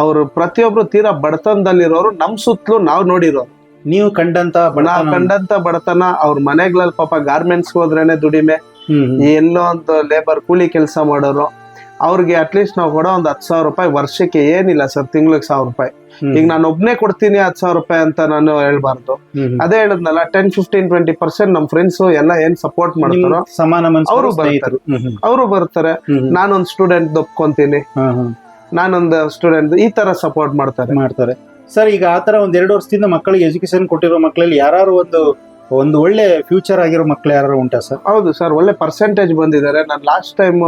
ಅವ್ರು ಪ್ರತಿಯೊಬ್ರು ತೀರಾ ಬಡತನದಲ್ಲಿರೋರು ನಮ್ ಸುತ್ತಲೂ ನಾವು ನೋಡಿರೋರು. ನೀವು ಕಂಡಂತ ಕಂಡಂತ ಬಡತನ ಅವ್ರ ಮನೆಗಳಲ್ಲಿ ಪಾಪ ಗಾರ್ಮೆಂಟ್ಸ್ ಹೋದ್ರೇನೆ ದುಡಿಮೆ. ಎಲ್ಲೋ ಒಂದು ಲೇಬರ್ ಕೂಲಿ ಕೆಲಸ ಮಾಡೋರು ಅವ್ರಿಗೆ ಅಟ್ಲೀಸ್ಟ್ ನಾವು ಕೊಡೋ ಒಂದು ಹತ್ತು ಸಾವಿರ ರೂಪಾಯಿ ವರ್ಷಕ್ಕೆ ಏನಿಲ್ಲ ಸರ್ ತಿಂಗ್ಳಿಗೆ ಸಾವಿರ ರೂಪಾಯಿ. ಈಗ ನಾನು ಒಬ್ನೇ ಕೊಡ್ತೀನಿ ಹತ್ತು ಸಾವಿರ ರೂಪಾಯಿ ಅಂತ ನಾನು ಹೇಳ್ಬಾರ್ದು. ಅದೇ ಹೇಳದ್ನಲ್ಲ ಟೆನ್ ಫಿಫ್ಟೀನ್ ಟ್ವೆಂಟಿ ಪರ್ಸೆಂಟ್ ನಮ್ಮ ಫ್ರೆಂಡ್ಸ್ ಎಲ್ಲ ಏನ್ ಸಪೋರ್ಟ್ ಮಾಡ್ತಾರೋ ಸಮಾನ ಅವರು ಬರ್ತಾರೆ. ಅವರು ಬರ್ತಾರೆ. ನಾನೊಂದ್ ಸ್ಟೂಡೆಂಟ್ ಒಪ್ಕೊಂತೀನಿ. ನಾನೊಂದು ಸ್ಟೂಡೆಂಟ್ ಈ ತರ ಸಪೋರ್ಟ್ ಮಾಡ್ತಾರೆ. ಮಾಡ್ತಾರೆ. ಸರ್ ಈಗ ಆತರ ಒಂದು ಎರಡು ವರ್ಷದಿಂದ ಮಕ್ಕಳಿಗೆ ಎಜುಕೇಶನ್ ಕೊಟ್ಟಿರೋ ಮಕ್ಕಳಲ್ಲಿ ಯಾರು ಒಂದು ಒಂದು ಒಳ್ಳೆ ಫ್ಯೂಚರ್ ಆಗಿರೋ ಮಕ್ಕಳು ಯಾರು ಉಂಟಾ ಸರ್ ಹೌದು ಸರ್ ಒಳ್ಳೆ ಪರ್ಸೆಂಟೇಜ್ ಬಂದಿದ್ದಾರೆ. ನಾನು ಲಾಸ್ಟ್ ಟೈಮ್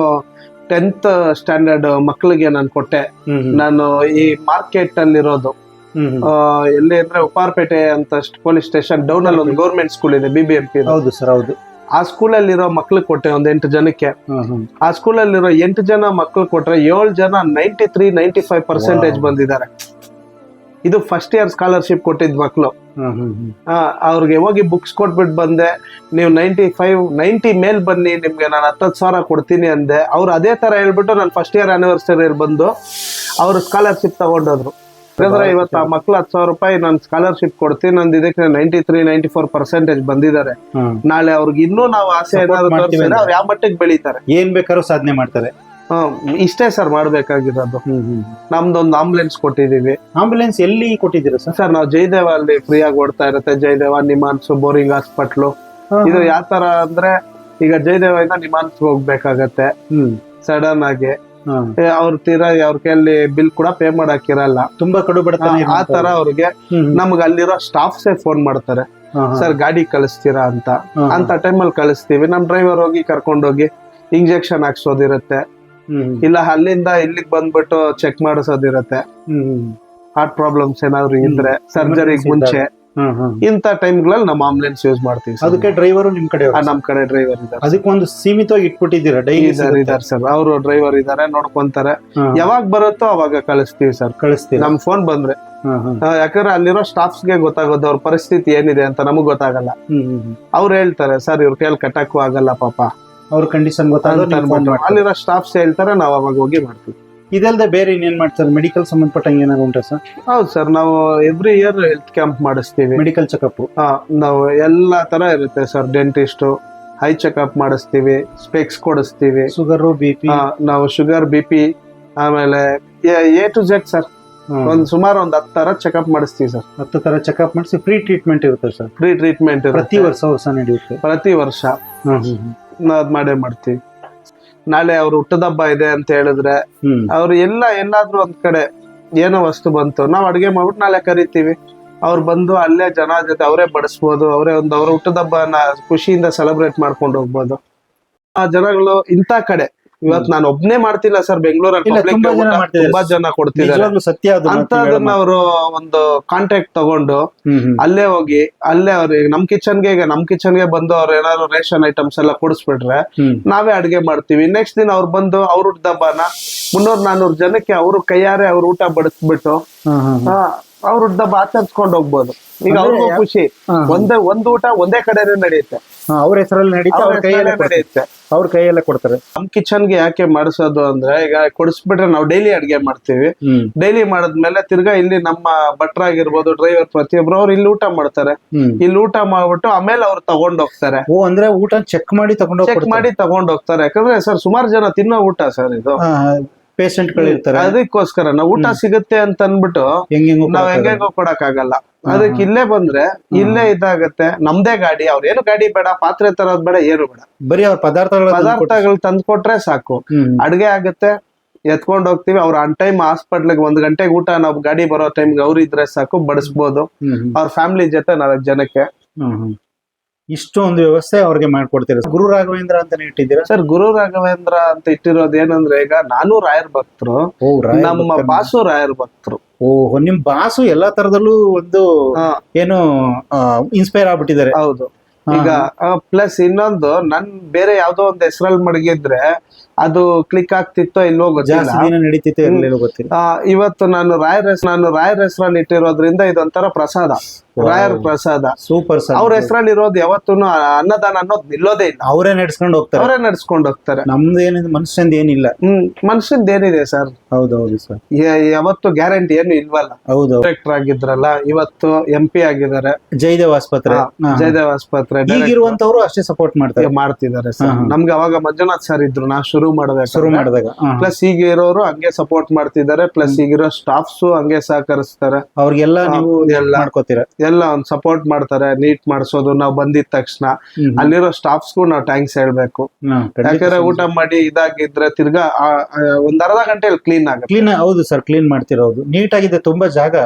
ಟೆಂತ್ ಸ್ಟ್ಯಾಂಡರ್ಡ್ ಮಕ್ಕಳಿಗೆ ನಾನು ಕೊಟ್ಟೆ. ನಾನು ಈ ಮಾರ್ಕೆಟ್ ಅಲ್ಲಿರೋದು. ಆ, ಎಲ್ಲಿ ಅಂದ್ರೆ ಉಪಾರ್ಪೇಟೆ ಅಂತ ಪೊಲೀಸ್ ಸ್ಟೇಷನ್ ಡೌನ್ ಅಲ್ಲಿ ಒಂದು ಗೌರ್ಮೆಂಟ್ ಸ್ಕೂಲ್ ಇದೆ ಬಿ ಬಿ ಎಂ ಪಿ ಹೌದು ಸರ್ ಹೌದು. ಆ ಸ್ಕೂಲ್ ಅಲ್ಲಿರೋ ಮಕ್ಳಿಗೆ ಕೊಟ್ಟೆ ಒಂದ್ ಎಂಟು ಜನಕ್ಕೆ. ಆ ಸ್ಕೂಲ್ ಆ ಸ್ಕೂಲಲ್ಲಿರೋ ಎಂಟು ಜನ ಮಕ್ಳು ಕೊಟ್ರೆ ಏಳು ಜನ ninety three ninety five percentage ಬಂದಿದ್ದಾರೆ. ಇದು ಫಸ್ಟ್ ಇಯರ್ ಸ್ಕಾಲರ್ಶಿಪ್ ಕೊಟ್ಟಿದ್ ಮಕ್ಕಳು. ಅವ್ರಿಗೆ ಹೋಗಿ ಬುಕ್ಸ್ ಕೊಟ್ಬಿಟ್ಟು ಬಂದೆ. ನೀವು ನೈಂಟಿ ಫೈವ್ ನೈಂಟಿ ಮೇಲ್ ಬನ್ನಿ ನಿಮ್ಗೆ ನಾನು ಹತ್ತತ್ತು ಸಾವಿರ ಕೊಡ್ತೀನಿ ಅಂದೆ. ಅವ್ರು ಅದೇ ತರ ಹೇಳ್ಬಿಟ್ಟು ನಾನು ಫಸ್ಟ್ ಇಯರ್ ಆನಿವರ್ಸರಿ ಬಂದು ಅವರು ಸ್ಕಾಲರ್ಶಿಪ್ ತಗೊಂಡೋದ್ರು. ಯಾಕಂದ್ರೆ ಇವತ್ತು ಆ ಮಕ್ಳು ಹತ್ತು ಸಾವಿರ ರೂಪಾಯಿ ನಾನು ಸ್ಕಾಲರ್ಶಿಪ್ ಕೊಡ್ತೀನಿ ನಂದು ಇದಕ್ಕೆ ninety three ninety four percentage ಬಂದಿದ್ದಾರೆ ನಾಳೆ ಅವ್ರಿಗೆ ಇನ್ನೂ ನಾವು ಆಸೆ ಏನಾದ್ರು ಯಾವ ಮಟ್ಟಿಗೆ ಬೆಳೀತಾರೆ. ಏನ್ ಬೇಕಾದ್ರೂ ಸಾಧನೆ ಮಾಡ್ತಾರೆ. ಇಷ್ಟೇ ಸರ್ ಮಾಡ್ಬೇಕಾಗಿರೋದು. ನಮ್ದೊಂದು ಆಂಬುಲೆನ್ಸ್ ಕೊಟ್ಟಿದೀವಿ ಆಂಬುಲೆನ್ಸ್ ಎಲ್ಲಿ ಕೊಟ್ಟಿದ್ದೀರಾ ಸರ್ ಸರ್ ನಾವು ಜಯದೇವ ಅಲ್ಲಿ ಫ್ರೀ ಆಗಿ ಓಡ್ತಾ ಇರುತ್ತೆ. ಜಯದೇವ ನಿಮಾನ್ಸು ಬೋರಿಂಗ್ ಹಾಸ್ಪಿಟ್ಲು ಇದು ಯಾವ ತರ ಅಂದ್ರೆ ಈಗ ಜಯದೇವ ಇಂದ ನಿಮಾನ್ಸ್ ಹೋಗ್ಬೇಕಾಗತ್ತೆ. ಸಡನ್ ಆಗಿ. ಅವ್ರ ತೀರಾ ಅವ್ರ ಕೈಯಲ್ಲಿ ಬಿಲ್ ಕೂಡ ಪೇ ಮಾಡಕ್ಕಿರಲ್ಲ. ತುಂಬಾ ಕಡು ಆ- ತರ ಅವ್ರಿಗೆ ನಮ್ಗ ಅಲ್ಲಿರೋ ಸ್ಟಾಫ್ಸೇ ಫೋನ್ ಮಾಡ್ತಾರೆ. ಸರ್ ಗಾಡಿ ಕಳಿಸ್ತೀರಾ ಅಂತ. ಅಂತ ಟೈಮಲ್ಲಿ ಕಳಿಸ್ತೀವಿ. ನಮ್ ಡ್ರೈವರ್ ಹೋಗಿ ಕರ್ಕೊಂಡೋಗಿ ಇಂಜೆಕ್ಷನ್ ಹಾಕ್ಸೋದಿರುತ್ತೆ. ಇಲ್ಲ ಅಲ್ಲಿಂದ ಇಲ್ಲಿಗೆ ಬಂದ್ಬಿಟ್ಟು ಚೆಕ್ ಮಾಡಿಸೋದಿರತ್ತೆ. ಹಾರ್ಟ್ ಪ್ರಾಬ್ಲಮ್ಸ್ ಏನಾದ್ರು ಇದ್ರೆ ಸರ್ಜರಿಗೆ ಮುಂಚೆ. ಇಂತ ಟೈಮ್ಗಳಲ್ಲಿ ನಮ್ಮ ಆಂಬುಲೆನ್ಸ್ ಯೂಸ್ ಮಾಡ್ತೀವಿ ಅದಕ್ಕೆ ಡ್ರೈವರ್ ನಿಮ್ ಕಡೆ ನಮ್ ಕಡೆ ಡ್ರೈವರ್ ಇದ್ದಾರೆ ಅದಕ್ಕೆ ಒಂದು ಸೀಮಿತವಾಗಿ ಇಟ್ಬಿಟ್ಟಿದ್ದೀರಾ? ಡೈಲಿ ಸರ್ ಇದಾರೆ ಸರ್. ಅವರು ಡ್ರೈವರ್ ಇದಾರೆ ನೋಡ್ಕೊಂತಾರೆ. ಯಾವಾಗ ಬರುತ್ತೋ ಅವಾಗ ಕಳಿಸ್ತೀವಿ ಸರ್. ಕಳಿಸ್ತೀವಿ ನಮ್ ಫೋನ್ ಬಂದ್ರೆ. ಯಾಕಂದ್ರೆ ಅಲ್ಲಿರೋ ಸ್ಟಾಫ್ಸ್ಗೆ ಗೊತ್ತಾಗೋದು ಅವ್ರ ಪರಿಸ್ಥಿತಿ ಏನಿದೆ ಅಂತ ನಮಗ್ ಗೊತ್ತಾಗಲ್ಲ. ಅವ್ರು ಹೇಳ್ತಾರೆ ಸರ್ ಇವ್ರ ಕೈಯಲ್ಲಿ ಕಟ್ಟಕ್ಕೂ ಆಗಲ್ಲ ಪಾಪ. ಅವ್ರ ಕಂಡೀಷನ್ ಗೊತ್ತಾಗ ಅಲ್ಲಿರೋ ಸ್ಟಾಫ್ಸ್ ಹೇಳ್ತಾರೆ ನಾವು ಅವಾಗ ಹೋಗಿ ಮಾಡ್ತೀವಿ. ಇದಲ್ದೆ ಬೇರೆ ಇನ್ನೇನ್ ಮಾಡ್ತಾರೆ? ಮೆಡಿಕಲ್ ಸಂಬಂಧಪಟ್ಟಂಗೆ ಏನಾದ್ರು ಉಂಟಾ ಸರ್? ಹೌದು ಸರ್ ನಾವು ಎವ್ರಿ ಇಯರ್ ಹೆಲ್ತ್ ಕ್ಯಾಂಪ್ ಮಾಡಿಸ್ತೀವಿ. ಮೆಡಿಕಲ್ ಚೆಕಪ್ ನಾವು ಎಲ್ಲಾ ತರ ಇರುತ್ತೆ ಸರ್ ಡೆಂಟಿಸ್ಟ್ ಹೈ ಚೆಕಪ್ ಮಾಡಿಸ್ತೀವಿ ಸ್ಪೆಕ್ಸ್ ಕೊಡಿಸ್ತೀವಿ. ಶುಗರ್ ಬಿ ಪಿ ನಾವು ಶುಗರ್ ಬಿ ಪಿ ಆಮೇಲೆ ಎ ಟು ಜೆಡ್ ಸರ್. ಒಂದ್ ಸುಮಾರು ಒಂದ್ ಹತ್ತು ತರ ಚೆಕಪ್ ಮಾಡಿಸ್ತೀವಿ ಸರ್. ಹತ್ತು ತರ ಚೆಕಪ್ ಮಾಡಿಸಿ ಫ್ರೀ ಟ್ರೀಟ್ಮೆಂಟ್ ಇರುತ್ತೆ ಸರ್. ಫ್ರೀ ಟ್ರೀಟ್ಮೆಂಟ್ ಪ್ರತಿ ವರ್ಷ ವರ್ಷ ನಡೆಯುತ್ತೆ. ಪ್ರತಿ ವರ್ಷ. ಹ್ಮ್, ಹ್ಮ್, ಅದ್ ಮಾಡೇ ಮಾಡ್ತೀವಿ. ನಾಳೆ ಅವ್ರ ಹುಟ್ಟದಬ್ಬ ಇದೆ ಅಂತ ಹೇಳಿದ್ರೆ ಅವ್ರು ಎಲ್ಲ ಎಲ್ಲಾದ್ರೂ ಒಂದ್ ಕಡೆ ಏನೋ ವಸ್ತು ಬಂತು. ನಾವ್ ಅಡ್ಗೆ ಮಾಡ್ಬಿಟ್ಟು ನಾಳೆ ಕರಿತೀವಿ. ಅವ್ರು ಬಂದು ಅಲ್ಲೇ ಜನ ಜೊತೆ ಅವರೇ ಬಡಿಸ್ಬೋದು ಅವರೇ ಒಂದು ಅವ್ರ ಹುಟ್ಟದಬ್ಬನ ಖುಷಿಯಿಂದ ಸೆಲೆಬ್ರೇಟ್ ಮಾಡ್ಕೊಂಡು ಹೋಗ್ಬೋದು. ಆ ಜನಗಳು ಇಂಥ ಕಡೆ. ಇವತ್ ನಾನು ಒಬ್ನೇ ಮಾಡ್ತಿಲ್ಲ ಸರ್ ಬೆಂಗಳೂರಲ್ಲಿ ತುಂಬಾ ಜನ. ಕೊಡ್ತಿದ್ದಾರೆ. ಅಂತದನ್ನ ಅವರು ಒಂದು ಕಾಂಟ್ಯಾಕ್ಟ್ ತಗೊಂಡು. ಅಲ್ಲೇ ಹೋಗಿ ಅಲ್ಲೇ ಅವ್ರಿಗೆ ನಮ್ ಕಿಚನ್ಗೆ ಈಗ ನಮ್ ಕಿಚನ್ಗೆ ಬಂದು ಅವ್ರ ಏನಾದ್ರು ರೇಷನ್ ಐಟಮ್ಸ್ ಎಲ್ಲ ಕೊಡಿಸ್ಬಿಟ್ರೆ ನಾವೇ ಅಡ್ಗೆ ಮಾಡ್ತೀವಿ. ನೆಕ್ಸ್ಟ್ ದಿನ ಅವ್ರು ಬಂದು ಅವ್ರ ಹುಟ್ಟದಬ್ಬನ ಮುನ್ನೂರ್ ನಾನೂರ್ ಜನಕ್ಕೆ ಅವರು ಕೈಯಾರೆ ಅವ್ರ ಊಟ ಬಡಿಸ್ಬಿಟ್ಟು ಅವ್ರ ಹುಟ್ಟದಬ್ಬ ಆಚರಿಸ್ಕೊಂಡು ಹೋಗ್ಬೋದು. ಈಗ ಅವ್ರಿಗೂ ಖುಷಿ. ಒಂದೇ ಒಂದ್ ಊಟ ಒಂದೇ ಕಡೆನೇ ನಡೆಯುತ್ತೆ. ಅವ್ರ ಹೆಸರಲ್ಲಿ ಕೈಯಲ್ಲೇ ನಡೆಯುತ್ತೆ. ಅವ್ರ ಕೈಯಲ್ಲೇ ಕೊಡ್ತಾರೆ. ನಮ್ ಕಿಚನ್ಗೆ ಯಾಕೆ ಮಾಡಿಸೋದು ಅಂದ್ರೆ ಈಗ ಕೊಡಿಸ್ಬಿಟ್ರೆ ನಾವು ಡೈಲಿ ಅಡ್ಗೆ ಮಾಡ್ತೀವಿ. ಡೈಲಿ ಮಾಡಿದ್ಮೇಲೆ ತಿರ್ಗಾ ಇಲ್ಲಿ ನಮ್ಮ ಭಟ್ರಾಗಿರ್ಬೋದು ಡ್ರೈವರ್ ಪ್ರತಿಯೊಬ್ರು ಅವ್ರು ಇಲ್ಲಿ ಊಟ ಮಾಡ್ತಾರೆ. ಇಲ್ಲಿ ಊಟ ಮಾಡ್ಬಿಟ್ಟು ಆಮೇಲೆ ಅವ್ರು ತಗೊಂಡ್ ಹೋಗ್ತಾರೆ ಓ ಅಂದ್ರೆ ಊಟ ಚೆಕ್ ಮಾಡಿ ತಗೊಂಡು ಚೆಕ್ ಮಾಡಿ ತಗೊಂಡ್ ಹೋಗ್ತಾರೆ ಯಾಕಂದ್ರೆ ಸರ್ ಸುಮಾರು ಜನ ತಿನ್ನೋ ಊಟ ಸರ್ ಇದು. ಪೇಷಂಟ್ಗಳು ಇರ್ತಾರೆ ಅದಕ್ಕೋಸ್ಕರ ನಾವು ಊಟ ಸಿಗುತ್ತೆ ಅಂತ ಅನ್ಬಿಟ್ಟು ನಾವ್ ಹೆಂಗೆಗೋ ಕೊಡಕ್ ಆಗಲ್ಲ ಅದಕ್ಕೆ ಇಲ್ಲೇ ಬಂದ್ರೆ ಇಲ್ಲೇ ಇದಾಗತ್ತೆ. ನಮ್ದೇ ಗಾಡಿ ಅವ್ರೇನು ಗಾಡಿ ಬೇಡ ಪಾತ್ರೆ ತರೋದ್ ಬೇಡ ಏನು ಬೇಡ. ಬರೀ ಅವ್ರ ಪದಾರ್ಥಗಳ ಪದಾರ್ಥಗಳು ತಂದ್ಕೊಟ್ರೆ ಸಾಕು. ಅಡ್ಗೆ ಆಗತ್ತೆ ಎತ್ಕೊಂಡ್ ಹೋಗ್ತಿವಿ. ಅವ್ರ ಅನ್ ಟೈಮ್ ಹಾಸ್ಪಿಟ್ಲಿಗೆ ಒಂದ್ ಗಂಟೆಗೆ ಊಟ ನಾವು ಗಾಡಿ ಬರೋ ಟೈಮ್ಗೆ ಅವ್ರ ಇದ್ರೆ ಸಾಕು ಬಡಿಸ್ಬೋದು. ಅವ್ರ ಫ್ಯಾಮಿಲಿ ಜೊತೆ ನಾಲ್ಕು ಜನಕ್ಕೆ. ಹ್ಮ್ ಹ್ಮ್. ಇಷ್ಟು ಒಂದು ವ್ಯವಸ್ಥೆ ಅವ್ರಿಗೆ ಮಾಡ್ಕೊಡ್ತೀರಾ ಗುರು ರಾಘವೇಂದ್ರ ಅಂತಾನೆ ಇಟ್ಟಿದ್ದೀರಾ? ಸರ್ ಗುರು ರಾಘವೇಂದ್ರ ಅಂತ ಇಟ್ಟಿರೋದು ಏನಂದ್ರೆ ಈಗ ನಾನು ರಾಯರ್ ಭಕ್ತರು ನಮ್ಮ ಬಾಸು ರಾಯರ್ ಭಕ್ತರು. ಓಹ್ ನಿಮ್ ಬಾಸು ಎಲ್ಲಾ ತರದಲ್ಲೂ ಒಂದು ಏನು ಇನ್ಸ್ಪೈರ್ ಆಗ್ಬಿಟ್ಟಿದ್ದಾರೆ. ಹೌದು. ಈಗ ಪ್ಲಸ್ ಇನ್ನೊಂದು ನನ್ ಬೇರೆ ಯಾವ್ದೋ ಒಂದು ಹೆಸರಲ್ಲಿ ಮಡಗಿದ್ರೆ ಅದು ಕ್ಲಿಕ್ ಆಗ್ತಿತ್ತೋ ಇಲ್ವೋ ಗೊತ್ತಿಲ್ಲ. ನಡೀತಿತ್ತು ಆ, ಇವತ್ತು ನಾನು ರಾಯರ್ ಹೆಸ್- ನಾನು ರಾಯರ್ ಹೆಸರಲ್ಲಿ ಇಟ್ಟಿರೋದ್ರಿಂದ ಇದೊಂಥರ ಪ್ರಸಾದ. ರಾಯರ್ ಪ್ರಸಾದ. Super sir. ಅವ್ರ ಹೆಸರಲ್ಲಿ ಇರೋದು ಯಾವತ್ತೂ ಅನ್ನದಾನ ಅನ್ನೋದು ನಿಲ್ಲೋದೇ ಇಲ್ಲ. ಅವರೇ ನಡ್ಸ್ಕೊಂಡು ಹೋಗ್ತಾರೆ. ಅವರೇ ನಡ್ಸ್ಕೊಂಡು ಹೋಗ್ತಾರೆ. ನಮ್ದು ಏನಿದೆ ಮನುಷ್ಯಂದ ಏನಿಲ್ಲ. ಹ್ಮ್ ಮನುಷ್ಯಂದ ಏನಿದೆ ಸರ್? ಹೌದೌದು ಸರ್. ಯಾವತ್ತು ಗ್ಯಾರಂಟಿ ಏನು ಇಲ್ವಲ್ಲ. ಹೌದು ಡೈರೆಕ್ಟರ್ ಆಗಿದ್ರಲ್ಲ ಇವತ್ತು ಎಂ ಪಿ ಆಗಿದ್ದಾರೆ. ಜಯದೇವ್ ಆಸ್ಪತ್ರೆ. ಹಾ, ಜಯದೇವ್ ಆಸ್ಪತ್ರೆ. ಈಗಿರುವಂತವ್ರು ಅಷ್ಟೇ ಸಪೋರ್ಟ್ ಮಾಡ್ತಾರೆ. ಮಾಡ್ತಿದ್ದಾರೆ ಸರ್. ನಮ್ಗೆ ಅವಾಗ ಮಂಜುನಾಥ್ ಸರ್ ಇದ್ರು. ನಾ ಶುರು ಮಾಡ್ಬೇಕು ಶುರು ಮಾಡಿದಾಗ ಪ್ಲಸ್ ಈಗ ಇರೋರು ಹಂಗೆ ಸಪೋರ್ಟ್ ಮಾಡ್ತಿದ್ದಾರೆ ಪ್ಲಸ್ ಈಗಿರೋ ಸ್ಟಾಫ್ಸ್ ಹಂಗೆ ಸಹಕರಿಸ್ತಾರೆ. ಅವ್ರಿಗೆಲ್ಲ ನೀವು ಎಲ್ಲ. ಮಾಡ್ಕೋತೀರಾ? ಎಲ್ಲ ಒಂದ್ ಸಪೋರ್ಟ್ ಮಾಡ್ತಾರೆ ನೀಟ್ ಮಾಡಿಸೋದು ನಾವು ಬಂದಿದ ತಕ್ಷಣ. ಅಲ್ಲಿರೋ ಸ್ಟಾಫ್ಸ್ಗೂ ನಾವು ಥ್ಯಾಂಕ್ಸ್ ಹೇಳ್ಬೇಕು. ಯಾಕಂದ್ರೆ ಊಟ ಮಾಡಿ ಇದಾಗಿದ್ರೆ ತಿರ್ಗಾ ಒಂದ್ ಅರ್ಧ ಗಂಟೆಯಲ್ಲಿ ಕ್ಲೀನ್ ಆಗುತ್ತೆ. ಕ್ಲೀನ್ ಹೌದು ಸರ್ ಕ್ಲೀನ್ ಮಾಡ್ತಿರೋದು. ನೀಟ್ ಆಗಿದೆ ತುಂಬಾ ಜಾಗ.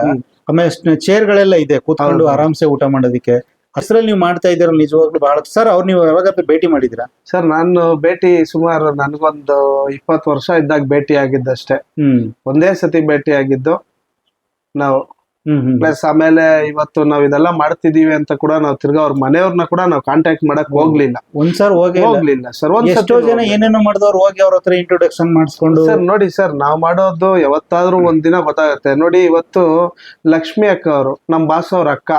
ಆಮೇಲೆ ಚೇರ್ ಗಳೆಲ್ಲ ಇದೆ ಕೂತ್ಕೊಂಡು. ಆರಾಮ್ಸೆ ಊಟ ಮಾಡೋದಕ್ಕೆ. ಅದ್ರಲ್ಲಿ ನೀವು ಮಾಡ್ತಾ ಇದ್ದೀರ ನಿಜವಾಗ್ಲೂ ಬಹಳ ಸರ್ ಅವ್ರು ನೀವು ಯಾವಾಗ ಭೇಟಿ ಮಾಡಿದಿರಾ ಸರ್ ನಾನು ಭೇಟಿ ಸುಮಾರು ನನ್ಗೊಂದು ಇಪ್ಪತ್ತು ವರ್ಷ ಇದ್ದಾಗ ಭೇಟಿ ಆಗಿದ್ದಷ್ಟೇ. ಹ್ಮ್. ಒಂದೇ ಸತಿ ಭೇಟಿ ಆಗಿದ್ದು. ನಾವು ಹ್ಮ್ ಹ್ಮ್. ಪ್ಲಸ್ ಆಮೇಲೆ ಇವತ್ತು ನಾವ್ ಇದೆಲ್ಲ ಮಾಡ್ತಿದೀವಿ ಅಂತ ಕೂಡ ನಾವು ತಿರ್ಗಾ ಅವ್ರ ಮನೆಯವ್ರನ್ನ ಕೂಡ ನಾವು ಕಾಂಟ್ಯಾಕ್ಟ್ ಮಾಡಕ್ ಹೋಗ್ಲಿಲ್ಲ. ಒಂದ್ಸಾರ್ ಹೋಗಿ ಹೋಗ್ಲಿಲ್ಲ ಸರ್ ಒಂದ್ ಎಷ್ಟೋ ಜನ ಏನೇನೋ ಮಾಡಿದವ್ರು ಹೋಗಿ ಅವ್ರ ಹತ್ರ ಇಂಟ್ರೊಡಕ್ಷನ್ ಮಾಡಿಸ್ಕೊಂಡು ಸರ್ ನೋಡಿ ಸರ್ ನಾವ್ ಮಾಡೋದು ಯಾವತ್ತಾದ್ರೂ ಒಂದ್ ದಿನ ಗೊತ್ತಾಗುತ್ತೆ. ನೋಡಿ ಇವತ್ತು ಲಕ್ಷ್ಮಿ ಅಕ್ಕ ಅವರು ನಮ್ ಬಾಸ್ ಅವ್ರ ಅಕ್ಕ.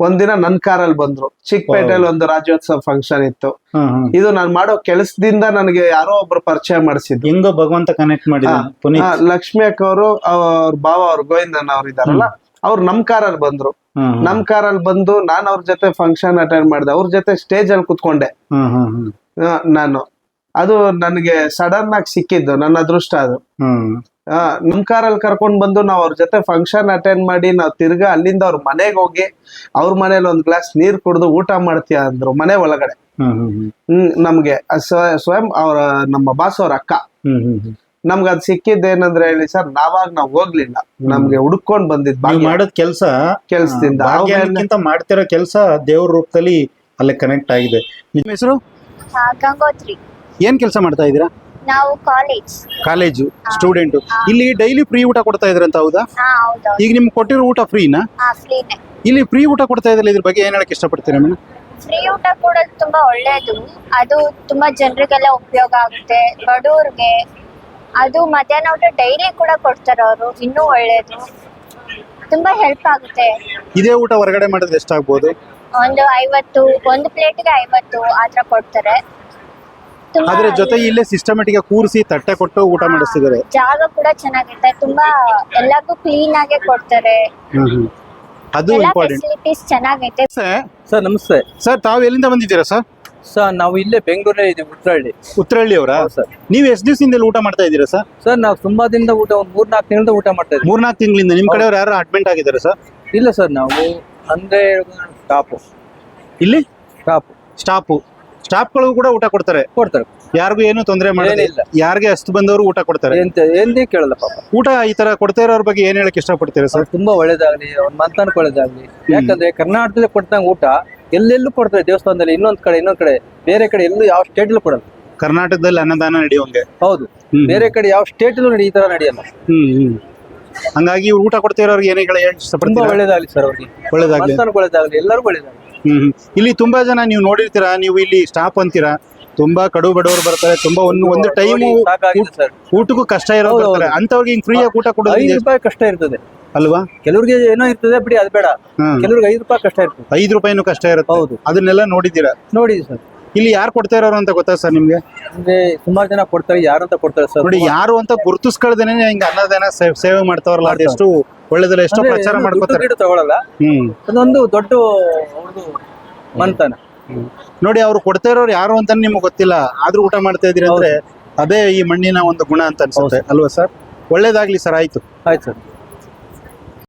ಒಂದಿನ ನನ್ ಕಾರಲ್ಲಿ ಬಂದ್ರು. ಚಿಕ್ಕಪೇಟೆಯಲ್ಲಿ ಒಂದು ರಾಜ್ಯೋತ್ಸವ ಫಂಕ್ಷನ್ ಇತ್ತು. ಇದು ನಾನ್ ಮಾಡೋ ಕೆಲಸದಿಂದ ನನಗೆ ಯಾರೋ ಒಬ್ರು ಪರಿಚಯ ಮಾಡಿಸಿದ್ರು. ಹೆಂಗೋ ಭಗವಂತ ಕನೆಕ್ಟ್ ಮಾಡಿದ ಲಕ್ಷ್ಮಿ ಅಕ್ಕ ಅವರು ಅವ್ರ ಭಾವ ಅವ್ರ ಗೋವಿಂದನ್ ಅವ್ರು ಇದಾರಲ್ಲ ಅವ್ರು ನಮ್ ಕಾರಲ್ಲಿ ಬಂದ್ರು. ನಮ್ ಕಾರಲ್ಲಿ ಬಂದು ನಾನ್ ಅವ್ರ ಜೊತೆ ಫಂಕ್ಷನ್ ಅಟೆಂಡ್ ಮಾಡಿದೆ. ಅವ್ರ ಜೊತೆ ಸ್ಟೇಜ್ ಅಲ್ಲಿ ಕುತ್ಕೊಂಡೆ. ನಾನು. ಅದು ನನಗೆ ಸಡನ್ ಆಗಿ ಸಿಕ್ಕಿದ್ದು ನನ್ನ ಅದೃಷ್ಟ ಅದು. ನಮ್ ಕಾರಲ್ಲಿ ಕರ್ಕೊಂಡ್ ಬಂದು ನಾವ್ ಅವ್ರ ಜೊತೆ ಫಂಕ್ಷನ್ ಅಟೆಂಡ್ ಮಾಡಿ ನಾವ್ ತಿರ್ಗಾ ಅಲ್ಲಿಂದ ಅವ್ರ ಮನೆಗೆ ಹೋಗಿ ಅವ್ರ ಮನೇಲಿ ಒಂದ್ ಗ್ಲಾಸ್ ನೀರ್ ಕುಡ್ದು ಊಟ ಮಾಡ್ತೀಯ ಅಂದ್ರು ಮನೆ ಒಳಗಡೆ. ಹ್ಮ್ ನಮ್ಗೆ ಸ್ವ- ಸ್ವಯಂ ಅವ್ರ ನಮ್ಮ ಬಾಸ್ ಅವ್ರ ಅಕ್ಕ. ಹ್ಮ್ ಹ್ಮ್ ಹ್ಮ್. ನಮ್ಗೆ ಅದ್ ಸಿಕ್ಕಿದ್ದೇನಂದ್ರೆ ಹೇಳಿ ಸರ್ ನಾವಾಗ ನಾವ್ ಹೋಗ್ಲಿಲ್ಲ. ನಮ್ಗೆ ಹುಡ್ಕೊಂಡ್ ಬಂದಿದ್ ನೀವು ಮಾಡೋದ್ ಕೆಲ್ಸ ಕೆಲ್ಸದಿಂದ. ಭಾಗ್ಯಕ್ಕಿಂತ ಮಾಡ್ತಿರೋ ಕೆಲಸ ದೇವ್ರ ರೂಪದಲ್ಲಿ ಅಲ್ಲೇ ಕನೆಕ್ಟ್ ಆಗಿದೆ. ನಿಮ್ಮ ಹೆಸರು? ಗಂಗೋತ್ರಿ. ಏನ್ ಕೆಲಸ ಮಾಡ್ತಾ ಇದ್ದೀರಾ? ನಾವು ಕಾಲೇಜ್ ಕಾಲೇಜು ಸ್ಟೂಡೆಂಟ್ ಇಲ್ಲಿ ಡೈಲಿ ಫ್ರೀ ಊಟ ಕೊಡ್ತಾ ಇದ್ರಂತ ಹೌದಾ? ಹಾ ಈಗ ನಿಮ್ಗೆ ಕೊಟ್ಟಿರೋ ಊಟ ಫ್ರೀನಾ ಹಾ ಫ್ರೀನೇ ಇಲ್ಲಿ ಫ್ರೀ ಊಟ ಕೊಡ್ತಾ ಇದ್ರಲ್ಲ ಇದ್ರ ಬಗ್ಗೆ ಏನ್ ಹೇಳಕ್ ಇಷ್ಟಪಡ್ತೀರಾ ಮೇಡಮ್? ಫ್ರೀ ಊಟ ಕೂಡ ತುಂಬಾ ಒಳ್ಳೇದು. ಅದು ತುಂಬಾ ಜನರಿಗೆಲ್ಲ ಉಪಯೋಗ ಆಗುತ್ತೆ. ಬಡವ್ರಿಗೆ ಅದು ಮಧ್ಯಾಹ್ನ ಊಟ ಡೈಲಿ ಕೂಡ ಕೊಡ್ತಾರೆ ಅವರು. ಇನ್ನೂ ಒಳ್ಳೇದು. ತುಂಬಾ ಹೆಲ್ಪ್ ಆಗುತ್ತೆ. ಇದೇ ಊಟ ಹೊರಗಡೆ ಮಾಡಿದ್ರೆ ಎಷ್ಟಾಗ್ಬೋದು? ಒಂದು ಐವತ್ತು ಒಂದು ಪ್ಲೇಟ್ಗೆ ಐವತ್ತು ಆ ಥರ ಕೊಡ್ತಾರೆ. ಅದ್ರ ಜೊತೆ ಇಲ್ಲೇ ಸಿಸ್ಟಮೆಟಿಕ್ ಕೂರಿಸಿ ತಟ್ಟೆ ಕೊಟ್ಟು ಊಟ ಮಾಡಿಸ್ತಿದ್ದಾರೆ. ಜಾಗ ಕೂಡ ಚೆನ್ನಾಗಿರುತ್ತೆ. ತುಂಬಾ ಎಲ್ಲಕ್ಕೂ ಕ್ಲೀನ್ ಆಗಿ ಕೊಡ್ತಾರೆ. ಅದು ಇಂಪಾರ್ಟೆಂಟ್ ಫೆಸಿಲಿಟೀಸ್ ಚೆನ್ನಾಗೈತೆ. ಸರ್ ನಮಸ್ತೆ. ಸರ್ ತಾವು ಎಲ್ಲಿಂದ ಬಂದಿದ್ದೀರಾ ಸರ್? ಸರ್ ನಾವು ಇಲ್ಲೇ ಬೆಂಗಳೂರಲ್ಲಿ ಇದ್ದೀವಿ ಉತ್ತರಹಳ್ಳಿ. ಉತ್ತರಹಳ್ಳಿ ಅವರ? ಹೌದು ಸರ್. ನೀವು ಎಷ್ಟು ದಿವಸದಿಂದ ಇಲ್ಲಿ ಊಟ ಮಾಡ್ತಾ ಇದ್ದೀರಾ ಸರ್? ಸರ್ ನಾವು ತುಂಬಾ ದಿನದ ಊಟ ಒಂದು ಮೂರ್ನಾಲ್ಕು ತಿಂಗಳಿಂದ ಊಟ ಮಾಡ್ತಾ ಇದ್ದೀವಿ. ಮೂರ್ನಾಲ್ಕು ತಿಂಗಳಿಂದ. ನಿಮ್ ಕಡೆಯವ್ರು ಯಾರು ಅಡ್ಮಿಂಟ್ ಆಗಿದ್ದಾರೆ ಸರ್? ಇಲ್ಲ ಸರ್ ನಾವು ಅಂದ್ರೆ ಸ್ಟಾಪು ಇಲ್ಲಿ? Stop staff. ಸ್ಟಾಫ್ಗಳಿಗೂ ಕೂಡ ಊಟ ಕೊಡ್ತಾರೆ. ಕೊಡ್ತಾರೆ. ಯಾರಿಗೂ ಏನು ತೊಂದರೆ ಮಾಡೋದಿಲ್ಲ ಏನಿಲ್ಲ. ಯಾರಿಗೆ ಅಷ್ಟು ಬಂದವರು ಊಟ ಕೊಡ್ತಾರೆ. ಎಂತ ಎಂದೇ ಕೇಳಲ್ಲ ಪಾಪ. ಊಟ ಈ ತರ ಕೊಡ್ತಾ ಇರೋರ ಬಗ್ಗೆ ಏನ್ ಹೇಳಕ್ ಇಷ್ಟಪಡ್ತೀರಾ ಸರ್? ಅವ್ರು ತುಂಬಾ ಒಳ್ಳೇದಾಗ್ಲಿ ಅವ್ರ ಮಂತನಕ್ಕೆ ಒಳ್ಳೇದಾಗ್ಲಿ ಯಾಕಂದ್ರೆ ಕರ್ನಾಟಕದಲ್ಲಿ ಕೊಟ್ಟಂಗ ಊಟ ಎಲ್ಲೆಲ್ಲೂ ಕೊಡ್ತಾರೆ ದೇವಸ್ಥಾನದಲ್ಲಿ. ಇನ್ನೊಂದ್ ಕಡೆ ಇನ್ನೊಂದ್ ಕಡೆ. ಬೇರೆ ಕಡೆ ಎಲ್ಲೂ ಯಾವ ಸ್ಟೇಟಲ್ಲೂ ಕೊಡಲ್ಲ. ಕರ್ನಾಟಕದಲ್ಲಿ ಅನ್ನದಾನ ನಡೆಯುವಂಗೆ. ಹೌದು. ಹ್ಮ್. ಬೇರೆ ಕಡೆ ಯಾವ ನಡಿ ಈ ತರ ನಡೆಯಲ್ಲ. ಹ್ಮ್ ಹ್ಮ್. ಹಂಗಾಗಿ ಇವ್ರು ಊಟ ಕೊಡ್ತಾ ಇರೋರ್ಗೆ ಏನೇ ಹೇಳಿ ತುಂಬಾ ಇಷ್ಟಪಡ್ತೀರಾ? ಒಳ್ಳೇದಾಗ್ಲಿ ಸರ್ ಅವ್ರಿಗೆ. ಒಳ್ಳೇದಾಗ್ಲಿ. ಮಂತನಕ್ಕೆ ಒಳ್ಳೇದಾಗ್ಲಿ ಎಲ್ಲರಿಗೂ ಒಳ್ಳೇದಾಗ್ಲಿ. ಇಲ್ಲಿ ತುಂಬಾ ಜನ ನೀವು ನೋಡಿರ್ತೀರಾ ನೀವು ಇಲ್ಲಿ ಸ್ಟಾಪ್ ಅಂತೀರಾ ತುಂಬಾ ಕಡು ಬಡವರು ಬರ್ತಾರೆ ತುಂಬಾ ಒಂದು ಒಂದು ಟೈಮ್ ಊಟಕ್ಕೂ ಕಷ್ಟ ಇರೋದು ಬರ್ತಾರೆ. ಅಂತವ್ರಿಗೆ ಹಿಂಗ್ ಫ್ರೀ ಆಗಿ ಊಟ ಐದು ಕೊಡೋದು ರೂಪಾಯಿ ಕಷ್ಟ ಇರ್ತದೆ. ಅಲ್ವಾ? ಕೆಲವ್ರಿಗೆ ಏನೋ ಇರ್ತದೆ ಬಿಡಿ ಅದು ಬೇಡ. ಕೆಲವ್ರಿಗೆ ಐದು ರೂಪಾಯಿ ಕಷ್ಟ ಇರ್ತದೆ. ಐದು ರೂಪಾಯಿನೂ ಕಷ್ಟ ಇರುತ್ತೆ. ಹೌದು. ಅದನ್ನೆಲ್ಲ ನೋಡಿದ್ದೀರಾ? ನೋಡಿ ಸರ್. ಇಲ್ಲಿ ಯಾರು ಕೊಡ್ತಾ ಇರೋರು ಅಂತ ಗೊತ್ತಾ ಸರ್ ನಿಮ್ಗೆ? ಅಂದ್ರೆ ಸುಮಾರು ಜನ ಕೊಡ್ತಾರೆ ಯಾರು ಅಂತ ಕೊಡ್ತಾರೆ ಸರ್. ನೋಡಿ ಯಾರು ಅಂತ ಗುರುತಿಸ್ಕೊಳ್ದೇನೆ ಹಿಂಗ ಅನ್ನದಾನ ಸೇವೆ ಮಾಡ್ತಾವ್ರಲ್ಲ ಅದೆಷ್ಟು ಒಳ್ಳೇದಲ್ಲ ಎಷ್ಟೋ ಪ್ರಚಾರ ಮಾಡ್ಕೊತಾರೆ ಮಾಡ್ಕೋತಾರೆ. ದುಡ್ಡು ತಗೊಳಲ್ಲ. ಹ್ಮ್. ಅದೊಂದು ದೊಡ್ಡ ಅವ್ರದ್ದು ಮಂತನ ನೋಡಿ ಅವ್ರು ಕೊಡ್ತಾ ಇರೋರು ಯಾರು ಅಂತ ನಿಮ್ಗೆ ಗೊತ್ತಿಲ್ಲ. ಆದ್ರೂ ಊಟ ಮಾಡ್ತಾ ಇದ್ದೀರಿ ಅಂದ್ರೆ ಅದೇ ಈ ಮಣ್ಣಿನ ಒಂದು ಗುಣ ಅಂತ ಅನ್ಸುತ್ತೆ. ಅಲ್ವಾ ಸರ್? ಒಳ್ಳೇದಾಗ್ಲಿ ಸರ್ ಆಯ್ತು. ಆಯ್ತು ಸರ್.